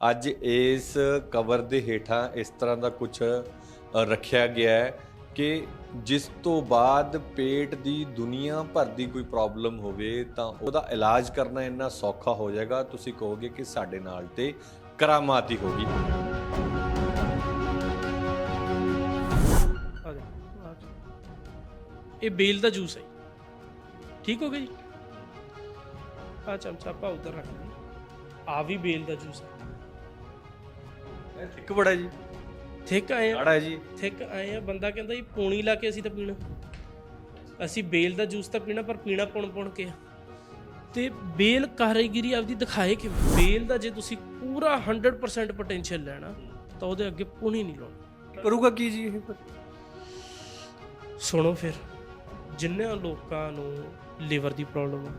ਅੱਜ ਇਸ ਕਵਰ ਦੇ ਹੇਠਾਂ ਇਸ ਤਰ੍ਹਾਂ ਦਾ ਕੁਝ ਰੱਖਿਆ ਗਿਆ ਹੈ ਕਿ ਜਿਸ ਤੋਂ ਬਾਅਦ ਪੇਟ ਦੀ ਦੁਨੀਆ ਭਰ ਦੀ ਕੋਈ ਪ੍ਰੋਬਲਮ ਹੋਵੇ ਤਾਂ ਉਹਦਾ ਇਲਾਜ ਕਰਨਾ ਇੰਨਾ ਸੌਖਾ ਹੋ ਜਾਏਗਾ। ਤੁਸੀਂ ਕਹੋਗੇ ਕਿ ਸਾਡੇ ਨਾਲ ਤੇ ਕਰਾਮਾਤ ਹੀ ਹੋਗੀ ਆ ਜਾ ਆ ਜਾ। ਇਹ ਬੇਲ ਦਾ ਜੂਸ ਹੈ ਠੀਕ ਹੋ ਗਿਆ ਜੀ? ਆ ਚਮਚਾ ਆਪਾਂ ਉਧਰ ਰੱਖ ਲਈ ਆ ਵੀ ਬੇਲ ਦਾ ਜੂਸ ਹੈ। ਇੱਕ ਬੜਾ ਜੀ। ਥਿਕ ਆਏ ਆ। ਹੈ ਜੀ। ਥਿਕ ਆਏ ਆ। ਬੰਦਾ ਕਹਿੰਦਾ ਜੀ ਪੂਣੀ ਲਾ ਕੇ ਅਸੀਂ ਤਾਂ ਪੀਣਾ। ਅਸੀਂ ਬੇਲ ਦਾ ਜੂਸ ਤਾਂ ਪੀਣਾ ਪਰ ਪੀਣਾ ਪੁਣ ਪੁਣ ਕੇ ਆ। ਤੇ ਬੇਲ ਕਾਰੀਗਰੀ ਆਪਦੀ ਦਿਖਾਏ ਕਿ ਬੇਲ ਦਾ ਜੇ ਤੁਸੀਂ ਪੂਰਾ 100% ਪੋਟੈਂਸ਼ੀਅਲ ਲੈਣਾ ਤਾਂ ਉਹਦੇ ਅੱਗੇ ਪੁਣੀ ਨਹੀਂ ਲਾਉਣੀ। ਕਰੂਗਾ ਕੀ ਜੀ ਇਹ? ਸੁਣੋ ਫਿਰ। ਜਿੰਨਿਆਂ ਲੋਕਾਂ ਨੂੰ ਲਿਵਰ ਦੀ ਪ੍ਰੋਬਲਮ ਆ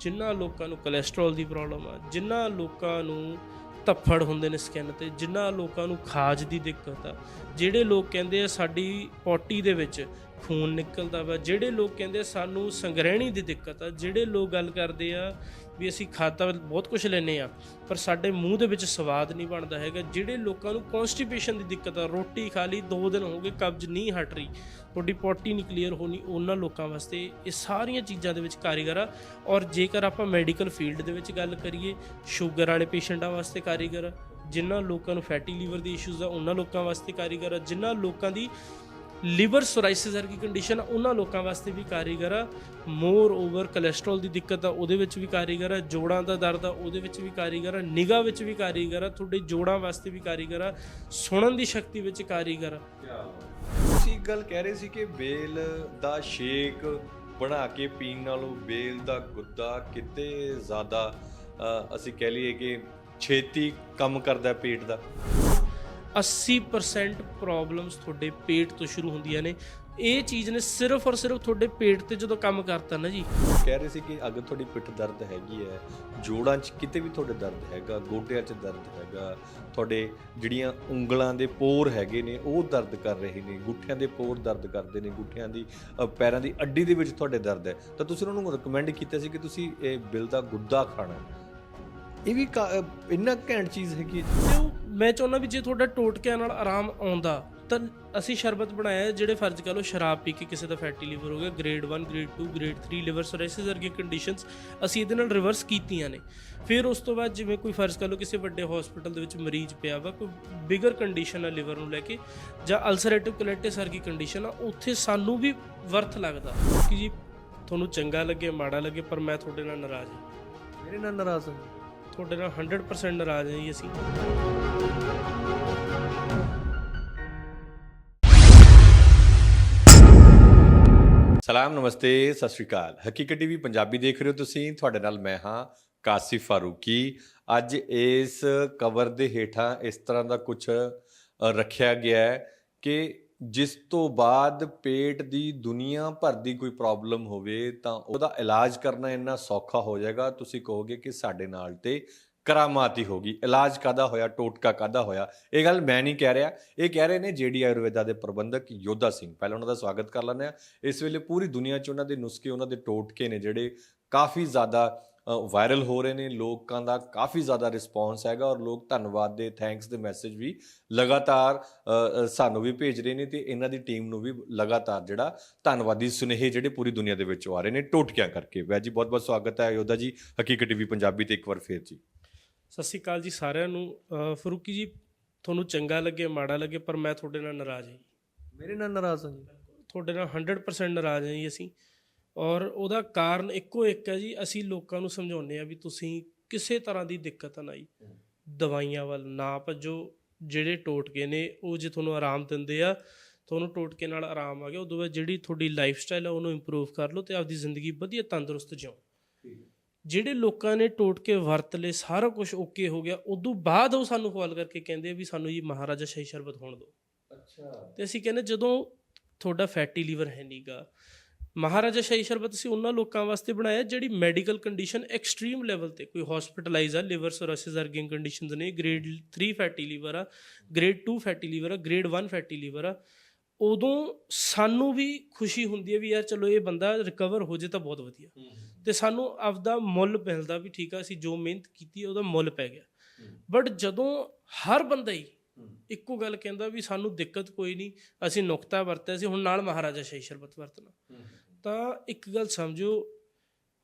ਜਿਨ੍ਹਾਂ ਲੋਕਾਂ ਨੂੰ ਕੋਲੇਸਟ੍ਰੋਲ ਦੀ ਪ੍ਰੋਬਲਮ ਆ ਜਿਨ੍ਹਾਂ ਲੋਕਾਂ ਨੂੰ ਧੱਫੜ ਹੁੰਦੇ ਨੇ ਸਕਿਨ ਤੇ ਜਿਨ੍ਹਾਂ ਲੋਕਾਂ ਨੂੰ ਖਾਜ ਦੀ ਦਿੱਕਤ ਆ, ਜਿਹੜੇ ਲੋਕ ਕਹਿੰਦੇ ਆ ਸਾਡੀ ਪੋਟੀ ਦੇ ਵਿੱਚ ਖੂਨ ਨਿਕਲਦਾ ਵਾ। ਜਿਹੜੇ ਲੋਕ ਕਹਿੰਦੇ ਸਾਨੂੰ ਸੰਗ੍ਰਹਿਣੀ ਦੀ ਦਿੱਕਤ ਆ। ਜਿਹੜੇ ਲੋਕ ਗੱਲ ਕਰਦੇ ਆ ਵੀ ਅਸੀਂ ਖਾਤਾ ਬਹੁਤ ਕੁਝ ਲੈਨੇ ਆ, ਪਰ ਸਾਡੇ ਮੂੰਹ ਦੇ ਵਿੱਚ ਸਵਾਦ ਨਹੀਂ ਬਣਦਾ ਹੈਗਾ। ਜਿਹੜੇ ਲੋਕਾਂ ਨੂੰ ਕਨਸਟੀਪੇਸ਼ਨ ਦੀ ਦਿੱਕਤ ਆ, ਰੋਟੀ ਖਾ ਲਈ 2 ਦਿਨ ਹੋ ਗਏ ਕਬਜ਼ ਨਹੀਂ ਹਟ ਰਹੀ, ਤੁਹਾਡੀ ਪੋਟੀ ਨਹੀਂ ਕਲੀਅਰ ਹੋਣੀ, ਉਹਨਾਂ ਲੋਕਾਂ ਵਾਸਤੇ ਇਹ ਸਾਰੀਆਂ ਚੀਜ਼ਾਂ ਦੇ ਵਿੱਚ ਕਾਰੀਗਰ ਆ। ਔਰ ਜੇਕਰ ਆਪਾਂ ਮੈਡੀਕਲ ਫੀਲਡ ਦੇ ਵਿੱਚ ਗੱਲ ਕਰੀਏ ਸ਼ੂਗਰ ਵਾਲੇ ਪੇਸ਼ੈਂਟਾਂ ਵਾਸਤੇ ਕਾਰੀਗਰ ਆ, ਜਿਨ੍ਹਾਂ ਲੋਕਾਂ ਨੂੰ ਫੈਟੀ ਲੀਵਰ ਦੀ ਇਸ਼ੂਜ਼ ਆ, ਉਹਨਾਂ ਲੋਕਾਂ ਵਾਸਤੇ ਕਾਰੀਗਰ ਆ, ਜਿਨ੍ਹਾਂ ਲੋਕਾਂ ਦੀ ਲਿਵਰ ਸੋਰਾਇਸਿਸ ਵਰਗੀ ਕੰਡੀਸ਼ਨ ਉਹਨਾਂ ਲੋਕਾਂ ਵਾਸਤੇ ਵੀ ਕਾਰੀਗਰ ਆ। ਮੋਰ ਓਵਰ ਕੋਲੇਸਟ੍ਰੋਲ ਦੀ ਦਿੱਕਤ ਆ, ਉਹਦੇ ਵਿੱਚ ਵੀ ਕਾਰੀਗਰ ਆ। ਜੋੜਾਂ ਦਾ ਦਰਦ ਆ, ਉਹਦੇ ਵਿੱਚ ਵੀ ਕਾਰੀਗਰ ਆ। ਨਿਗਾਹ ਵਿੱਚ ਵੀ ਕਾਰੀਗਰ ਆ, ਤੁਹਾਡੇ ਜੋੜਾਂ ਵਾਸਤੇ ਵੀ ਕਾਰੀਗਰ ਆ। ਸੁਣਨ ਦੀ ਸ਼ਕਤੀ ਵਿੱਚ ਕਾਰੀਗਰ ਆ। ਤੁਸੀਂ ਇੱਕ ਗੱਲ ਕਹਿ ਰਹੇ ਸੀ ਕਿ ਬੇਲ ਦਾ ਸ਼ੇਕ ਬਣਾ ਕੇ ਪੀਣ ਨਾਲੋਂ ਬੇਲ ਦਾ ਗੁੱਦਾ ਕਿਤੇ ਜ਼ਿਆਦਾ ਅਸੀਂ ਕਹਿ ਲਈਏ ਕਿ ਛੇਤੀ ਕੰਮ ਕਰਦਾ ਪੇਟ ਦਾ। 80% ਪ੍ਰੋਬਲਮਸ ਤੁਹਾਡੇ ਪੇਟ ਤੋਂ ਸ਼ੁਰੂ ਹੁੰਦੀਆਂ ਨੇ। ਇਹ ਚੀਜ਼ ਨੇ ਸਿਰਫ ਔਰ ਸਿਰਫ ਤੁਹਾਡੇ ਪੇਟ ਤੇ ਜਦੋਂ ਕੰਮ ਕਰਤਾ ਨਾ ਜੀ। ਕਹਿ ਰਹੇ ਸੀ ਕਿ ਅਗਰ ਤੁਹਾਡੀ ਪਿੱਠ ਦਰਦ ਹੈਗੀ ਹੈ, ਜੋੜਾਂ 'ਚ ਕਿਤੇ ਵੀ ਤੁਹਾਡੇ ਦਰਦ ਹੈਗਾ, ਗੋਡਿਆਂ 'ਚ ਦਰਦ ਹੈਗਾ, ਤੁਹਾਡੇ ਜਿਹੜੀਆਂ ਉਂਗਲਾਂ ਦੇ ਪੋਰ ਹੈਗੇ ਨੇ, ਉਹ ਦਰਦ ਕਰ ਰਹੇ ਨੇ, ਗੁੱਠਿਆਂ ਦੇ ਪੋਰ ਦਰਦ ਕਰਦੇ ਨੇ, ਗੁੱਠਿਆਂ ਦੀ ਪੈਰਾਂ ਦੀ ਅੱਡੀ ਦੇ ਵਿੱਚ ਤੁਹਾਡੇ ਦਰਦ ਹੈ। ਤਾਂ ਤੁਸੀਂ ਉਹਨਾਂ ਨੂੰ ਰეკਮੈਂਡ ਕੀਤਾ ਸੀ ਕਿ ਤੁਸੀਂ ਇਹ ਬਿਲ ਦਾ ਗੁੱਦਾ ਖਾਣਾ ਇਹ ਵੀ ਕਾ- ਇੰਨਾ ਘੈਂਟ ਚੀਜ਼ ਹੈਗੀ ਹੈ। ਤੇ ਉਹ ਮੈਂ ਚਾਹੁੰਦਾ ਵੀ ਜੇ ਤੁਹਾਡਾ ਟੋਟਕਿਆਂ ਨਾਲ ਆਰਾਮ ਆਉਂਦਾ ਤਾਂ ਅਸੀਂ ਸ਼ਰਬਤ ਬਣਾਇਆ ਹੈ ਜਿਹੜੇ ਫਰਜ਼ ਕਰ ਲਓ ਸ਼ਰਾਬ ਪੀ ਕੇ ਕਿਸੇ ਦਾ ਫੈਟੀ ਲੀਵਰ ਹੋ ਗਿਆ grade 1 grade 2 grade 3 liver cirrhosis ਵਰਗੀ ਕੰਡੀਸ਼ਨਸ ਅਸੀਂ ਇਹਦੇ ਨਾਲ ਰਿਵਰਸ ਕੀਤੀਆਂ ਨੇ। ਫਿਰ ਉਸ ਤੋਂ ਬਾਅਦ ਜਿਵੇਂ ਕੋਈ ਫਰਜ਼ ਕਰ ਲਓ ਕਿਸੇ ਵੱਡੇ ਹਸਪੀਟਲ ਦੇ ਵਿੱਚ ਮਰੀਜ਼ ਪਿਆ ਵਾ ਕੋਈ ਬਿਗਰ ਕੰਡੀਸ਼ਨ ਆ ਲਿਵਰ ਨੂੰ ਲੈ ਕੇ ਜਾਂ ਅਲਸਰੇਟਿਵ ਕੋਲਾਈਟਿਸ ਵਰਗੀ ਕੰਡੀਸ਼ਨ ਆ ਉੱਥੇ ਸਾਨੂੰ ਵੀ ਵਰਥ ਲੱਗਦਾ। ਕਿ ਜੀ ਤੁਹਾਨੂੰ ਚੰਗਾ ਲੱਗੇ ਮਾੜਾ ਲੱਗੇ ਪਰ ਮੈਂ ਤੁਹਾਡੇ ਨਾਲ ਨਾਰਾਜ਼ ਹਾਂ। ਮੇਰੇ ਨਾਲ ਨਾਰਾਜ਼ ਹੋ ਤੁਹਾਡੇ ਨਾਲ 100% ਨਾਰਾਜ਼ ਹਾਂ ਜੀ ਅਸੀਂ। ਸਲਾਮ, ਨਮਸਤੇ, ਸਤਿ ਸ਼੍ਰੀ ਅਕਾਲ। ਹਕੀਕਤ ਟੀਵੀ ਪੰਜਾਬੀ ਦੇਖ ਰਹੇ ਹੋ ਤੁਸੀਂ। ਤੁਹਾਡੇ ਨਾਲ ਮੈਂ ਹਾਂ ਕਾਸਿਫ ਫਾਰੂਕੀ। ਅੱਜ ਇਸ ਕਵਰ ਦੇ ਹੇਠਾਂ ਇਸ ਤਰ੍ਹਾਂ ਦਾ ਕੁਝ ਰੱਖਿਆ ਗਿਆ ਹੈ ਕਿ ਜਿਸ ਤੋਂ ਬਾਅਦ ਪੇਟ ਦੀ ਦੁਨੀਆ ਭਰ ਦੀ ਕੋਈ ਪ੍ਰੋਬਲਮ ਹੋਵੇ ਤਾਂ ਉਹਦਾ ਇਲਾਜ ਕਰਨਾ ਇੰਨਾ ਸੌਖਾ ਹੋ ਜਾਏਗਾ। ਤੁਸੀਂ ਕਹੋਗੇ ਕਿ ਸਾਡੇ ਨਾਲ ਤੇ ਕਰਾਮਾਤ ਹੀ ਗਈ। ਇਲਾਜ ਕਾਦਾ ਹੋਇਆ? ਟੋਟਕਾ ਕਾਦਾ ਹੋਇਆ? ਇਹ ਗੱਲ ਮੈਂ ਨਹੀਂ ਕਹਿ ਰਿਹਾ। ਇਹ ਕਹਿ ਰਹੇ ਨੇ ਜੇਡੀ ਆਯੁਰਵੇਦਾ ਦੇ ਪ੍ਰਬੰਧਕ ਯੋਧਾ ਸਿੰਘ। ਪਹਿਲਾਂ ਉਹਨਾਂ ਦਾ ਸਵਾਗਤ ਕਰ ਲੈਂਦੇ ਆ ਇਸ ਵੇਲੇ ਪੂਰੀ ਦੁਨੀਆ 'ਚ ਉਹਨਾਂ ਦੇ ਨੁਸਖੇ, ਉਹਨਾਂ ਦੇ ਟੋਟਕੇ ਨੇ ਜਿਹੜੇ ਕਾਫੀ ਜ਼ਿਆਦਾ ਵਾਇਰਲ ਹੋ ਰਹੇ ਨੇ ਲੋਕਾਂ ਦਾ ਕਾਫੀ ਜ਼ਿਆਦਾ ਰਿਸਪੌਂਸ ਹੈਗਾ ਔਰ ਲੋਕ ਧੰਨਵਾਦ ਦੇ ਥੈਂਕਸ ਦੇ ਮੈਸੇਜ ਵੀ ਲਗਾਤਾਰ ਸਾਨੂੰ ਵੀ ਭੇਜ ਰਹੇ ਨੇ ਤੇ ਇਹਨਾਂ ਦੀ ਟੀਮ ਨੂੰ ਵੀ ਲਗਾਤਾਰ ਜਿਹੜਾ ਧੰਨਵਾਦੀ ਸੁਨੇਹੇ ਜਿਹੜੇ ਪੂਰੀ ਦੁਨੀਆ ਦੇ ਵਿੱਚੋਂ ਆ ਰਹੇ ਨੇ ਟੋਟਕਿਆਂ ਕਰਕੇ। ਵੈ ਜੀ ਬਹੁਤ ਬਹੁਤ ਸਵਾਗਤ ਹੈ ਯੋਧਾ ਜੀ ਹਕੀਕਤ ਟੀਵੀ ਪੰਜਾਬੀ ਤੇ ਇੱਕ ਵਾਰ ਫੇਰ ਜੀ। ਸਤਿ ਸ਼੍ਰੀ ਅਕਾਲ ਜੀ ਸਾਰਿਆਂ ਨੂੰ। ਫਰੂਕੀ ਜੀ ਤੁਹਾਨੂੰ ਚੰਗਾ ਲੱਗੇ ਮਾੜਾ ਲੱਗੇ ਪਰ ਮੈਂ ਤੁਹਾਡੇ ਨਾਲ ਨਾਰਾਜ਼ ਹਾਂ ਜੀ। ਮੇਰੇ ਨਾਲ ਨਾਰਾਜ਼ ਹੋ ਜੀ। ਤੁਹਾਡੇ ਨਾਲ 100% ਨਾਰਾਜ਼ ਹਾਂ ਜੀ ਅਸੀਂ। ਔਰ ਉਹਦਾ ਕਾਰਨ ਇੱਕੋ ਇੱਕ ਹੈ ਜੀ ਅਸੀਂ ਲੋਕਾਂ ਨੂੰ ਸਮਝਾਉਂਦੇ ਆ ਵੀ ਤੁਸੀਂ ਕਿਸੇ ਤਰ੍ਹਾਂ ਦੀ ਦਿੱਕਤ ਨਾ ਆਈ। ਦਵਾਈਆਂ ਵੱਲ ਨਾ ਭੱਜੋ ਜਿਹੜੇ ਟੋਟਕੇ ਨੇ ਉਹ ਜੇ ਤੁਹਾਨੂੰ ਆਰਾਮ ਦਿੰਦੇ ਆ ਤੁਹਾਨੂੰ ਟੋਟਕੇ ਨਾਲ ਆਰਾਮ ਆ ਗਿਆ ਉਦੋਂ ਬਾਅਦ ਜਿਹੜੀ ਤੁਹਾਡੀ ਲਾਈਫ ਸਟਾਈਲ ਆ ਉਹਨੂੰ ਇੰਪਰੂਵ ਕਰ ਲਓ ਤੇ ਆਪਦੀ ਜ਼ਿੰਦਗੀ ਵਧੀਆ ਤੰਦਰੁਸਤ ਜਿਓ ਜਿਹੜੇ ਲੋਕਾਂ ਨੇ ਟੋਟਕੇ ਵਰਤ ਲਏ ਸਾਰਾ ਕੁਝ ਓਕੇ ਹੋ ਗਿਆ ਉਦੋਂ ਬਾਅਦ ਉਹ ਸਾਨੂੰ ਕਾਲ ਕਰਕੇ ਕਹਿੰਦੇ ਆ ਵੀ ਸਾਨੂੰ ਜੀ ਮਹਾਰਾਜਾ ਸ਼ਾਹੀ ਸ਼ਰਬਤ ਹੋਣ ਦਿਓ। ਅੱਛਾ। ਤੇ ਅਸੀਂ ਕਹਿੰਦੇ ਜਦੋਂ ਤੁਹਾਡਾ ਫੈਟੀ ਲੀਵਰ ਹੈ ਨੀਗਾ ਮਹਾਰਾਜਾ ਸ਼ਾਹੀ ਸ਼ਰਬਤ ਅਸੀਂ ਉਹਨਾਂ ਲੋਕਾਂ ਵਾਸਤੇ ਬਣਾਇਆ ਜਿਹੜੀ ਮੈਡੀਕਲ ਕੰਡੀਸ਼ਨ ਐਕਸਟ੍ਰੀਮ ਲੈਵਲ ਤੇ ਕੋਈ ਹਸਪੀਟਲਾਈਜ਼ ਆ ਲਿਵਰ ਸਰੋਸਿਸ ਵਰਗੀਆਂ ਕੰਡੀਸ਼ਨਸ ਨੇ ਗ੍ਰੇਡ 3 ਫੈਟੀ ਲੀਵਰ ਆ ਗ੍ਰੇਡ 2 ਫੈਟੀ ਲੀਵਰ ਆ ਗ੍ਰੇਡ 1 ਫੈਟੀ ਲੀਵਰ ਆ ਉਦੋਂ ਸਾਨੂੰ ਵੀ ਖੁਸ਼ੀ ਹੁੰਦੀ ਹੈ ਵੀ ਯਾਰ ਚਲੋ ਇਹ ਬੰਦਾ ਰਿਕਵਰ ਹੋ ਜੇ ਤਾਂ ਬਹੁਤ ਵਧੀਆ। ਤੇ ਸਾਨੂੰ ਆਪਦਾ ਮੁੱਲ ਮਿਲਦਾ ਵੀ ਠੀਕ ਆ ਅਸੀਂ ਜੋ ਮਿਹਨਤ ਕੀਤੀ ਉਹਦਾ ਮੁੱਲ ਪੈ ਗਿਆ। ਬਟ ਜਦੋਂ ਹਰ ਬੰਦਾ ਹੀ ਇੱਕੋ ਗੱਲ ਕਹਿੰਦਾ ਵੀ ਸਾਨੂੰ ਦਿੱਕਤ ਕੋਈ ਨਹੀਂ ਅਸੀਂ ਨੁਕਤਾ ਵਰਤਿਆ ਸੀ ਹੁਣ ਨਾਲ ਮਹਾਰਾਜਾ ਸ਼ਾਹੀ ਸ਼ਰਬਤ ਵਰਤਣਾ। ਤਾਂ ਇੱਕ ਗੱਲ ਸਮਝੋ